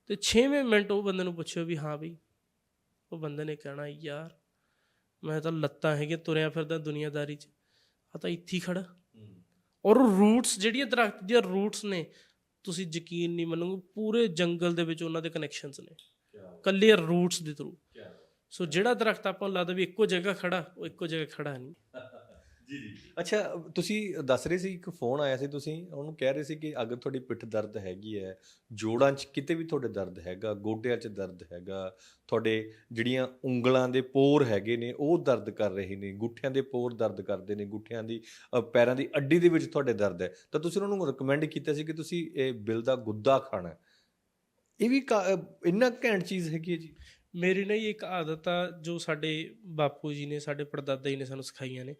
ਤੇ 6ਵੇਂ ਮਿੰਟ ਉਹ ਬੰਦੇ ਨੂੰ ਪੁੱਛਿਓ ਵੀ ਹਾਂ ਬਈ। ਉਹ ਬੰਦੇ ਨੇ ਕਹਿਣਾ ਯਾਰ ਮੈਂ ਤਾਂ ਲੱਤਾਂ ਹੈਗੇ ਤੁਰਿਆ ਫਿਰਦਾ ਦੁਨੀਆਦਾਰੀ 'ਚ। ਆ ਤਾਂ ਇੱਥੇ ਖੜਾ ਔਰ ਰੂਟਸ ਜਿਹੜੀਆਂ ਦਰਖਤ ਦੀਆਂ ਰੂਟਸ ਨੇ ਤੁਸੀਂ ਯਕੀਨ ਨਹੀਂ ਮੰਨੋਗੇ ਪੂਰੇ ਜੰਗਲ ਦੇ ਵਿੱਚ ਉਹਨਾਂ ਦੇ ਕਨੈਕਸ਼ਨਸ ਨੇ। ਕੱਲੇ ਰੂਟਸ ਦੇ ਥਰੂ ਸੋ ਜਿਹੜਾ ਦਰਖਤ ਆਪਾਂ ਨੂੰ ਲੱਗਦਾ ਵੀ ਇੱਕੋ ਜਗ੍ਹਾ ਖੜਾ ਉਹ ਇੱਕੋ ਜਗ੍ਹਾ ਖੜਾ ਨਹੀਂ। ਜੀ ਜੀ ਅੱਛਾ ਤੁਸੀਂ ਦੱਸ ਰਹੇ ਸੀ ਇੱਕ ਫੋਨ ਆਇਆ ਸੀ ਤੁਸੀਂ ਉਹਨੂੰ ਕਹਿ ਰਹੇ ਸੀ ਕਿ ਅਗਰ ਤੁਹਾਡੀ ਪਿੱਠ ਦਰਦ ਹੈਗੀ ਹੈ ਜੋੜਾਂ 'ਚ ਕਿਤੇ ਵੀ ਤੁਹਾਡੇ ਦਰਦ ਹੈਗਾ ਗੋਡਿਆਂ 'ਚ ਦਰਦ ਹੈਗਾ ਤੁਹਾਡੇ ਜਿਹੜੀਆਂ ਉਂਗਲਾਂ ਦੇ ਪੋਰ ਹੈਗੇ ਨੇ ਉਹ ਦਰਦ ਕਰ ਰਹੇ ਨੇ ਗੁੱਠਿਆਂ ਦੇ ਪੋਰ ਦਰਦ ਕਰਦੇ ਨੇ ਗੁੱਠਿਆਂ ਦੀ ਪੈਰਾਂ ਦੀ ਅੱਡੀ ਦੇ ਵਿੱਚ ਤੁਹਾਡੇ ਦਰਦ ਹੈ। ਤਾਂ ਤੁਸੀਂ ਉਹਨਾਂ ਨੂੰ ਰეკਮੈਂਡ ਕੀਤਾ ਸੀ ਕਿ ਤੁਸੀਂ ਇਹ ਬਿਲ ਦਾ ਗੁੱਦਾ ਖਾਣਾ। ਇਹ ਵੀ ਇੰਨਾ ਘੈਂਟ ਚੀਜ਼ ਹੈਗੀ ਹੈ ਜੀ? ਮੇਰੀ ਨਾ ਇੱਕ ਆਦਤ ਆ ਜੋ ਸਾਡੇ ਬਾਪੂ ਜੀ ਨੇ ਸਾਡੇ ਪੜਦਾਦਾ ਜੀ ਨੇ ਸਾਨੂੰ ਸਿਖਾਈਆਂ ਨੇ।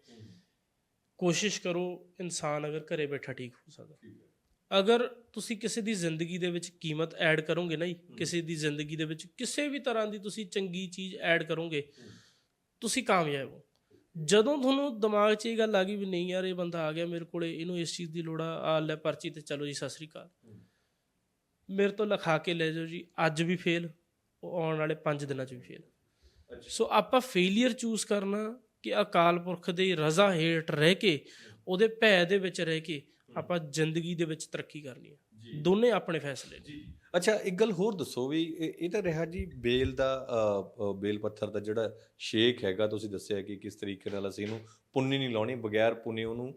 ਕੋਸ਼ਿਸ਼ ਕਰੋ ਇਨਸਾਨ ਅਗਰ ਘਰੇ ਬੈਠਾ ਠੀਕ ਹੋ ਸਕਦਾ। ਅਗਰ ਤੁਸੀਂ ਕਿਸੇ ਦੀ ਜ਼ਿੰਦਗੀ ਦੇ ਵਿੱਚ ਕੀਮਤ ਐਡ ਕਰੋਗੇ ਨਾ ਜੀ ਕਿਸੇ ਦੀ ਜ਼ਿੰਦਗੀ ਦੇ ਵਿੱਚ ਕਿਸੇ ਵੀ ਤਰ੍ਹਾਂ ਦੀ ਤੁਸੀਂ ਚੰਗੀ ਚੀਜ਼ ਐਡ ਕਰੋਗੇ ਤੁਸੀਂ ਕਾਮਯਾਬ ਹੋ। ਜਦੋਂ ਤੁਹਾਨੂੰ ਦਿਮਾਗ 'ਚ ਇਹ ਗੱਲ ਆ ਗਈ ਵੀ ਨਹੀਂ ਯਾਰ ਇਹ ਬੰਦਾ ਆ ਗਿਆ ਮੇਰੇ ਕੋਲੇ ਇਹਨੂੰ ਇਸ ਚੀਜ਼ ਦੀ ਲੋੜ ਆ ਆ ਲੈ ਪਰਚੀ ਤੇ ਚਲੋ ਜੀ ਸਤਿ ਸ੍ਰੀ ਅਕਾਲ। ਮੇਰੇ ਤੋਂ ਲਿਖਾ ਕੇ ਲੈ ਜਾਓ ਜੀ ਅੱਜ ਵੀ ਫੇਲ ਉਹ ਆਉਣ ਵਾਲੇ 5 ਦਿਨਾਂ 'ਚ ਵੀ ਫੇਲ ਸੋ ਆਪਾਂ ਫੇਲਿਅਰ ਚੂਜ਼ ਕਰਨਾ ਕਿ ਅਕਾਲ ਪੁਰਖ ਦੀ ਰਜ਼ਾ ਹੇਠ ਰਹਿ ਕੇ ਉਹਦੇ ਭੈ ਦੇ ਵਿੱਚ ਰਹਿ ਕੇ ਆਪਾਂ ਜ਼ਿੰਦਗੀ ਦੇ ਵਿੱਚ ਤਰੱਕੀ ਕਰਨੀ ਹੈ। ਦੋਨੇ ਆਪਣੇ ਫੈਸਲੇ ਨੇ। ਅੱਛਾ ਇੱਕ ਗੱਲ ਹੋਰ ਦੱਸੋ ਵੀ ਇਹ ਤਾਂ ਰਿਹਾ ਜੀ ਬੇਲ ਦਾ ਬੇਲ ਪੱਥਰ ਦਾ ਜਿਹੜਾ ਸ਼ੇਕ ਹੈਗਾ ਤੁਸੀਂ ਦੱਸਿਆ ਕਿ ਕਿਸ ਤਰੀਕੇ ਨਾਲ ਅਸੀਂ ਇਹਨੂੰ ਪੁੰਨੀ ਨਹੀਂ ਲਾਉਣੀ ਬਗੈਰ ਪੁੰਨੇ ਉਹਨੂੰ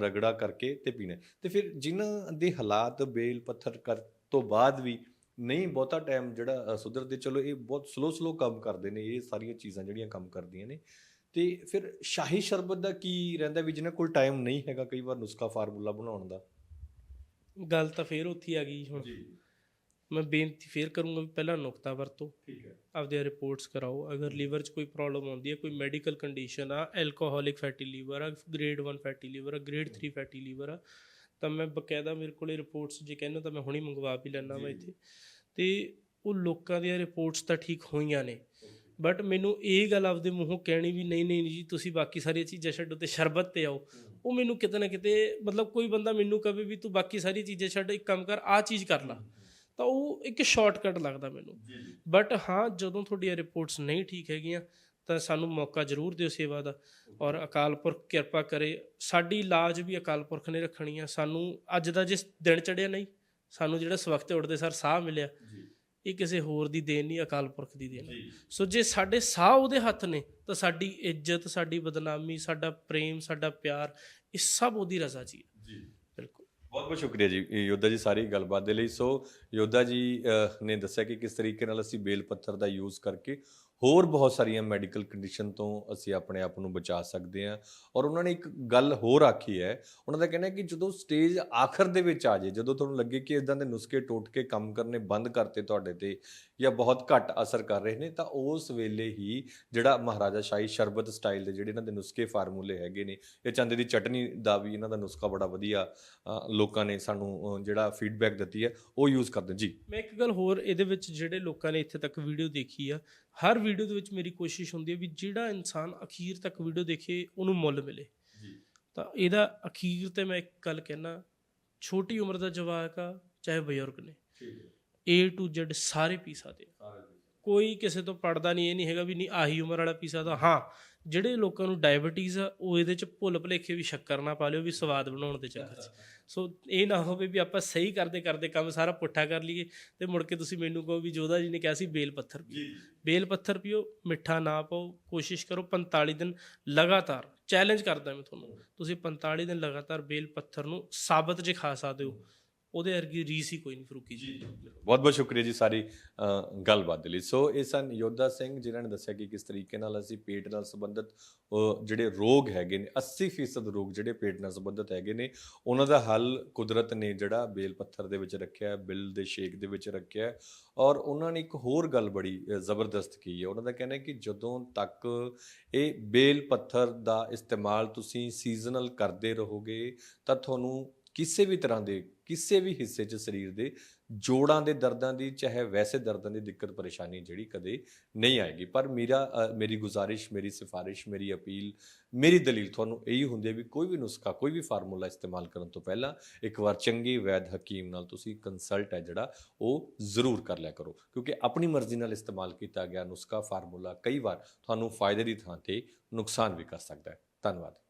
ਰਗੜਾ ਕਰਕੇ ਤੇ ਪੀਣਾ। ਤੇ ਫਿਰ ਜਿਨ੍ਹਾਂ ਦੇ ਹਾਲਾਤ ਬੇਲ ਪੱਥਰ ਕਰ ਤੋਂ ਬਾਅਦ ਵੀ ਨਹੀਂ ਬਹੁਤਾ ਟਾਈਮ ਜਿਹੜਾ ਸੁਧਰਦੇ ਚਲੋ ਇਹ ਬਹੁਤ ਸਲੋ ਸਲੋ ਕੰਮ ਕਰਦੇ ਨੇ ਇਹ ਸਾਰੀਆਂ ਚੀਜ਼ਾਂ ਜਿਹੜੀਆਂ ਕੰਮ ਕਰਦੀਆਂ ਨੇ। ਤੇ ਫਿਰ ਸ਼ਾਹੀ ਸ਼ਰਬਤ ਦਾ ਕੀ ਰਹਿੰਦਾ ਵੀ ਜਿਨ੍ਹਾਂ ਕੋਲ ਟਾਈਮ ਨਹੀਂ ਹੈਗਾ ਕਈ ਵਾਰ ਨੁਸਖਾ ਫਾਰਮੂਲਾ ਬਣਾਉਣ ਦਾ? ਗੱਲ ਤਾਂ ਫੇਰ ਉੱਥੇ ਆ ਗਈ ਹੁਣ। ਜੀ। ਮੈਂ ਬੇਨਤੀ ਫੇਰ ਕਰੂੰਗਾ ਵੀ ਪਹਿਲਾਂ ਨੁਕਤਾ ਵਰਤੋ। ਠੀਕ ਹੈ। ਆਪਦੇ ਰਿਪੋਰਟਸ ਕਰਾਓ। ਅਗਰ ਲੀਵਰ 'ਚ ਕੋਈ ਪ੍ਰੋਬਲਮ ਆਉਂਦੀ ਹੈ ਕੋਈ ਮੈਡੀਕਲ ਕੰਡੀਸ਼ਨ ਆ ਐਲਕੋਹੋਲਿਕ ਫੈਟੀ ਲੀਵਰ ਆ ਗ੍ਰੇਡ 1 ਫੈਟੀ ਲੀਵਰ ਆ ਗ੍ਰੇਡ 3 ਫੈਟੀ ਲੀਵਰ ਆ ਤਾਂ ਮੈਂ ਬਕਾਇਦਾ ਮੇਰੇ ਕੋਲੇ ਰਿਪੋਰਟਸ ਜੇ ਕਹਿੰਦੇ ਤਾਂ ਮੈਂ ਹੁਣੀ ਮੰਗਵਾ ਵੀ ਲੈਣਾ ਵਾ ਇੱਥੇ। ਤੇ ਉਹ ਲੋਕਾਂ ਦੀਆਂ ਰਿਪੋਰਟਸ ਤਾਂ ਠੀਕ ਹੋਈਆਂ ਨੇ। ਬਟ ਮੈਨੂੰ ਇਹ ਗੱਲ ਆਪਦੇ ਮੂੰਹੋਂ ਕਹਿਣੀ ਵੀ ਨਹੀਂ ਨਹੀਂ ਜੀ ਤੁਸੀਂ ਬਾਕੀ ਸਾਰੀਆਂ ਚੀਜ਼ਾਂ ਛੱਡੋ ਤੇ ਸ਼ਰਬਤ ਤੇ ਆਓ। ਉਹ ਮੈਨੂੰ ਕਿਤੇ ਨਾ ਕਿਤੇ ਮਤਲਬ ਕੋਈ ਬੰਦਾ ਮੈਨੂੰ ਕਹੇ ਵੀ ਤੂੰ ਬਾਕੀ ਸਾਰੀ ਚੀਜ਼ਾਂ ਛੱਡ ਇੱਕ ਕੰਮ ਕਰ ਆਹ ਚੀਜ਼ ਕਰ ਲਾ। ਤਾਂ ਉਹ ਇੱਕ ਸ਼ਾਰਟਕਟ ਲੱਗਦਾ ਮੈਨੂੰ। ਬਟ ਹਾਂ ਜਦੋਂ ਤੁਹਾਡੀਆਂ ਰਿਪੋਰਟਸ ਨਹੀਂ ਠੀਕ ਹੈਗੀਆਂ ਤਾਂ ਸਾਨੂੰ ਮੌਕਾ ਜ਼ਰੂਰ ਦਿਓ ਸੇਵਾ ਦਾ। ਔਰ ਅਕਾਲ ਪੁਰਖ ਕਿਰਪਾ ਕਰੇ। ਸਾਡੀ ਲਾਜ ਵੀ ਅਕਾਲ ਪੁਰਖ ਨੇ ਰੱਖਣੀ ਆ। ਸਾਨੂੰ ਅੱਜ ਦਾ ਜਿਸ ਦਿਨ ਚੜਿਆ ਨਹੀਂ ਸਾਨੂੰ ਜਿਹੜਾ ਸਵਖਤੇ ਉੱਠਦੇ ਸਰ ਸਾਹ ਮਿਲਿਆ। ਇਹ ਕਿਸੇ ਹੋਰ ਦੀ ਦੇਣ ਨਹੀਂ ਅਕਾਲ ਪੁਰਖ ਦੀ ਦੇਣ। ਸੋ ਜੇ ਸਾਡੇ ਸਾਹ ਉਹਦੇ ਹੱਥ ਨੇ ਤਾਂ ਸਾਡੀ ਇੱਜ਼ਤ ਸਾਡੀ ਬਦਨਾਮੀ ਸਾਡਾ ਪ੍ਰੇਮ ਸਾਡਾ ਪਿਆਰ ਇਹ ਸਭ ਉਹਦੀ ਰਜ਼ਾ ਜੀ। ਬਿਲਕੁਲ। ਬਹੁਤ ਬਹੁਤ ਸ਼ੁਕਰੀਆ ਜੀ ਯੋਧਾ ਜੀ ਸਾਰੀ ਗੱਲਬਾਤ ਦੇ ਲਈ। ਸੋ ਯੋਧਾ ਜੀ ਨੇ ਦੱਸਿਆ ਕਿ ਕਿਸ ਤਰੀਕੇ ਨਾਲ ਅਸੀਂ ਬੇਲ ਪੱਥਰ ਦਾ ਯੂਜ਼ ਕਰਕੇ ਹੋਰ ਬਹੁਤ ਸਾਰੀਆਂ ਮੈਡੀਕਲ ਕੰਡੀਸ਼ਨ ਤੋਂ ਅਸੀਂ ਆਪਣੇ ਆਪ ਨੂੰ ਬਚਾ ਸਕਦੇ ਹਾਂ। ਔਰ ਉਹਨਾਂ ਨੇ ਇੱਕ ਗੱਲ ਹੋਰ ਆਖੀ ਹੈ, ਉਹਨਾਂ ਦਾ ਕਹਿਣਾ ਹੈ ਕਿ ਜਦੋਂ ਸਟੇਜ ਆਖਰ ਦੇ ਵਿੱਚ ਆ ਜਾਏ, ਜਦੋਂ ਤੁਹਾਨੂੰ ਲੱਗੇ ਕਿ ਇਦਾਂ ਦੇ ਨੁਸਖੇ ਟੋਟ ਕੇ ਕੰਮ ਕਰਨੇ ਬੰਦ ਕਰਤੇ ਤੁਹਾਡੇ ਤੇ ਜਾਂ ਬਹੁਤ ਘੱਟ ਅਸਰ ਕਰ ਰਹੇ ਨੇ, ਤਾਂ ਉਸ ਵੇਲੇ ਹੀ ਜਿਹੜਾ ਮਹਾਰਾਜਾ ਸ਼ਾਹੀ ਸ਼ਰਬਤ ਸਟਾਈਲ ਦੇ ਜਿਹੜੇ ਇਹਨਾਂ ਦੇ ਨੁਸਖੇ ਫਾਰਮੂਲੇ ਹੈਗੇ ਨੇ, ਇਹ ਚੰਦੇ ਦੀ ਚਟਨੀ ਦਾ ਵੀ ਇਹਨਾਂ ਦਾ ਨੁਸਖਾ ਬੜਾ ਵਧੀਆ ਲੋਕਾਂ ਨੇ ਸਾਨੂੰ ਜਿਹੜਾ ਫੀਡਬੈਕ ਦਿੱਤੀ ਹੈ, ਉਹ ਯੂਜ਼ ਕਰਦੇ ਜੀ। ਮੈਂ ਇੱਕ ਗੱਲ ਹੋਰ ਇਹਦੇ ਵਿੱਚ ਜਿਹੜੇ ਲੋਕਾਂ ਨੇ ਇੱਥੇ ਤੱਕ ਵੀਡੀਓ ਦੇਖੀ ਆ ਹਰ ਵੀਡੀਓ ਦੇ ਵਿੱਚ ਮੇਰੀ ਕੋਸ਼ਿਸ਼ ਹੁੰਦੀ ਹੈ ਵੀ ਜਿਹੜਾ ਇਨਸਾਨ ਅਖੀਰ ਤੱਕ ਵੀਡੀਓ ਦੇਖੇ ਉਹਨੂੰ ਮੁੱਲ ਮਿਲੇ। ਜੀ। ਤਾਂ ਇਹਦਾ ਅਖੀਰ ਤੇ ਮੈਂ ਇੱਕ ਗੱਲ ਕਹਿਣਾ ਛੋਟੀ ਉਮਰ ਦਾ ਜਵਾਕ ਆ ਚਾਹੇ ਬਜ਼ੁਰਗ ਨੇ। ਠੀਕ ਹੈ। A to Z ਸਾਰੇ ਪੀ ਸਕਦੇ ਆ। ਕੋਈ ਕਿਸੇ ਤੋਂ ਪੜਦਾ ਨਹੀਂ ਇਹ ਨਹੀਂ ਹੈਗਾ ਵੀ ਨਹੀਂ ਆਹੀ ਉਮਰ ਵਾਲਾ ਪੀ ਸਕਦਾ ਹਾਂ ਜਿਹੜੇ ਲੋਕਾਂ ਨੂੰ ਡਾਇਬੀਟੀਜ਼ ਆ ਉਹ ਇਹਦੇ ਚ ਭੁੱਲ ਭੁਲੇਖੇ ਵੀ ਸ਼ੱਕਰ ਨਾ ਪਾ ਲਿਓ ਵੀ ਸਵਾਦ ਬਣਾਉਣ ਦੇ ਚੱਕਰ 'ਚ। ਸੋ ਇਹ ਨਾ ਹੋਵੇ ਵੀ ਆਪਾਂ ਸਹੀ ਕਰਦੇ ਕਰਦੇ ਕੰਮ ਸਾਰਾ ਪੁੱਠਾ ਕਰ ਲਈਏ ਤੇ ਮੁੜ ਕੇ ਤੁਸੀਂ ਮੈਨੂੰ ਕਹੋ ਵੀ ਜੋਧਾ ਜੀ ਨੇ ਕਿਹਾ ਸੀ ਬੇਲ ਪੱਥਰ ਪੀਓ। ਬੇਲ ਪੱਥਰ ਪੀਓ ਮਿੱਠਾ ਨਾ ਪਾਓ ਕੋਸ਼ਿਸ਼ ਕਰੋ 45 ਦਿਨ ਲਗਾਤਾਰ ਚੈਲੰਜ ਕਰਦਾ ਮੈਂ ਤੁਹਾਨੂੰ। ਤੁਸੀਂ 45 ਦਿਨ ਲਗਾਤਾਰ ਬੇਲ ਪੱਥਰ ਨੂੰ ਸਾਬਤ ਜੇ ਖਾ ਸਕਦੇ ਹੋ। ਉਹਦੇ ਵਰਗੀ ਰੀਸ ਹੀ ਕੋਈ ਨਹੀਂ ਫਰੂਕੀ ਜੀ। ਬਹੁਤ ਬਹੁਤ ਸ਼ੁਕਰੀਆ ਜੀ ਸਾਰੀ ਗੱਲਬਾਤ ਦੇ ਲਈ। ਸੋ ਇਹ ਸਨ ਯੋਧਾ ਸਿੰਘ ਜਿਨ੍ਹਾਂ ਨੇ ਦੱਸਿਆ ਕਿ ਕਿਸ ਤਰੀਕੇ ਨਾਲ ਅਸੀਂ ਪੇਟ ਨਾਲ ਸੰਬੰਧਿਤ ਜਿਹੜੇ ਰੋਗ ਹੈਗੇ ਨੇ 80% ਰੋਗ ਜਿਹੜੇ ਪੇਟ ਨਾਲ ਸੰਬੰਧਿਤ ਹੈਗੇ ਨੇ ਉਹਨਾਂ ਦਾ ਹੱਲ ਕੁਦਰਤ ਨੇ ਜਿਹੜਾ ਬੇਲ ਪੱਥਰ ਦੇ ਵਿੱਚ ਰੱਖਿਆ ਬਿਲ ਦੇ ਸ਼ੇਕ ਦੇ ਵਿੱਚ ਰੱਖਿਆ। ਔਰ ਉਹਨਾਂ ਨੇ ਇੱਕ ਹੋਰ ਗੱਲ ਬੜੀ ਜ਼ਬਰਦਸਤ ਕੀ ਹੈ। ਉਹਨਾਂ ਦਾ ਕਹਿਣਾ ਹੈ ਕਿ ਜਦੋਂ ਤੱਕ ਇਹ ਬੇਲ ਪੱਥਰ ਦਾ ਇਸਤੇਮਾਲ ਤੁਸੀਂ ਸੀਜ਼ਨਲ ਕਰਦੇ ਰਹੋਗੇ ਤਾਂ ਤੁਹਾਨੂੰ ਕਿਸੇ ਵੀ ਤਰ੍ਹਾਂ ਦੇ ਕਿਸੇ ਵੀ ਹਿੱਸੇ 'ਚ ਸਰੀਰ ਦੇ ਜੋੜਾਂ ਦੇ ਦਰਦਾਂ ਦੀ, ਚਾਹੇ ਵੈਸੇ ਦਰਦਾਂ ਦੀ ਦਿੱਕਤ ਪਰੇਸ਼ਾਨੀ ਜਿਹੜੀ ਕਦੇ ਨਹੀਂ ਆਏਗੀ। ਪਰ ਮੇਰਾ ਮੇਰੀ ਗੁਜ਼ਾਰਿਸ਼, ਮੇਰੀ ਸਿਫਾਰਿਸ਼, ਮੇਰੀ ਅਪੀਲ, ਮੇਰੀ ਦਲੀਲ ਤੁਹਾਨੂੰ ਇਹੀ ਹੁੰਦੀ ਹੈ ਵੀ ਕੋਈ ਵੀ ਨੁਸਖਾ, ਕੋਈ ਵੀ ਫਾਰਮੂਲਾ ਇਸਤੇਮਾਲ ਕਰਨ ਤੋਂ ਪਹਿਲਾਂ ਇੱਕ ਵਾਰ ਚੰਗੀ ਵੈਦ ਹਕੀਮ ਨਾਲ ਤੁਸੀਂ ਕੰਸਲਟ ਹੈ ਜਿਹੜਾ, ਉਹ ਜ਼ਰੂਰ ਕਰ ਲਿਆ ਕਰੋ। ਕਿਉਂਕਿ ਆਪਣੀ ਮਰਜ਼ੀ ਨਾਲ ਇਸਤੇਮਾਲ ਕੀਤਾ ਗਿਆ ਨੁਸਖਾ, ਫਾਰਮੂਲਾ ਕਈ ਵਾਰ ਤੁਹਾਨੂੰ ਫਾਇਦੇ ਦੀ ਥਾਂ ਤੇ ਨੁਕਸਾਨ ਵੀ ਕਰ ਸਕਦਾ ਹੈ। ਧੰਨਵਾਦ।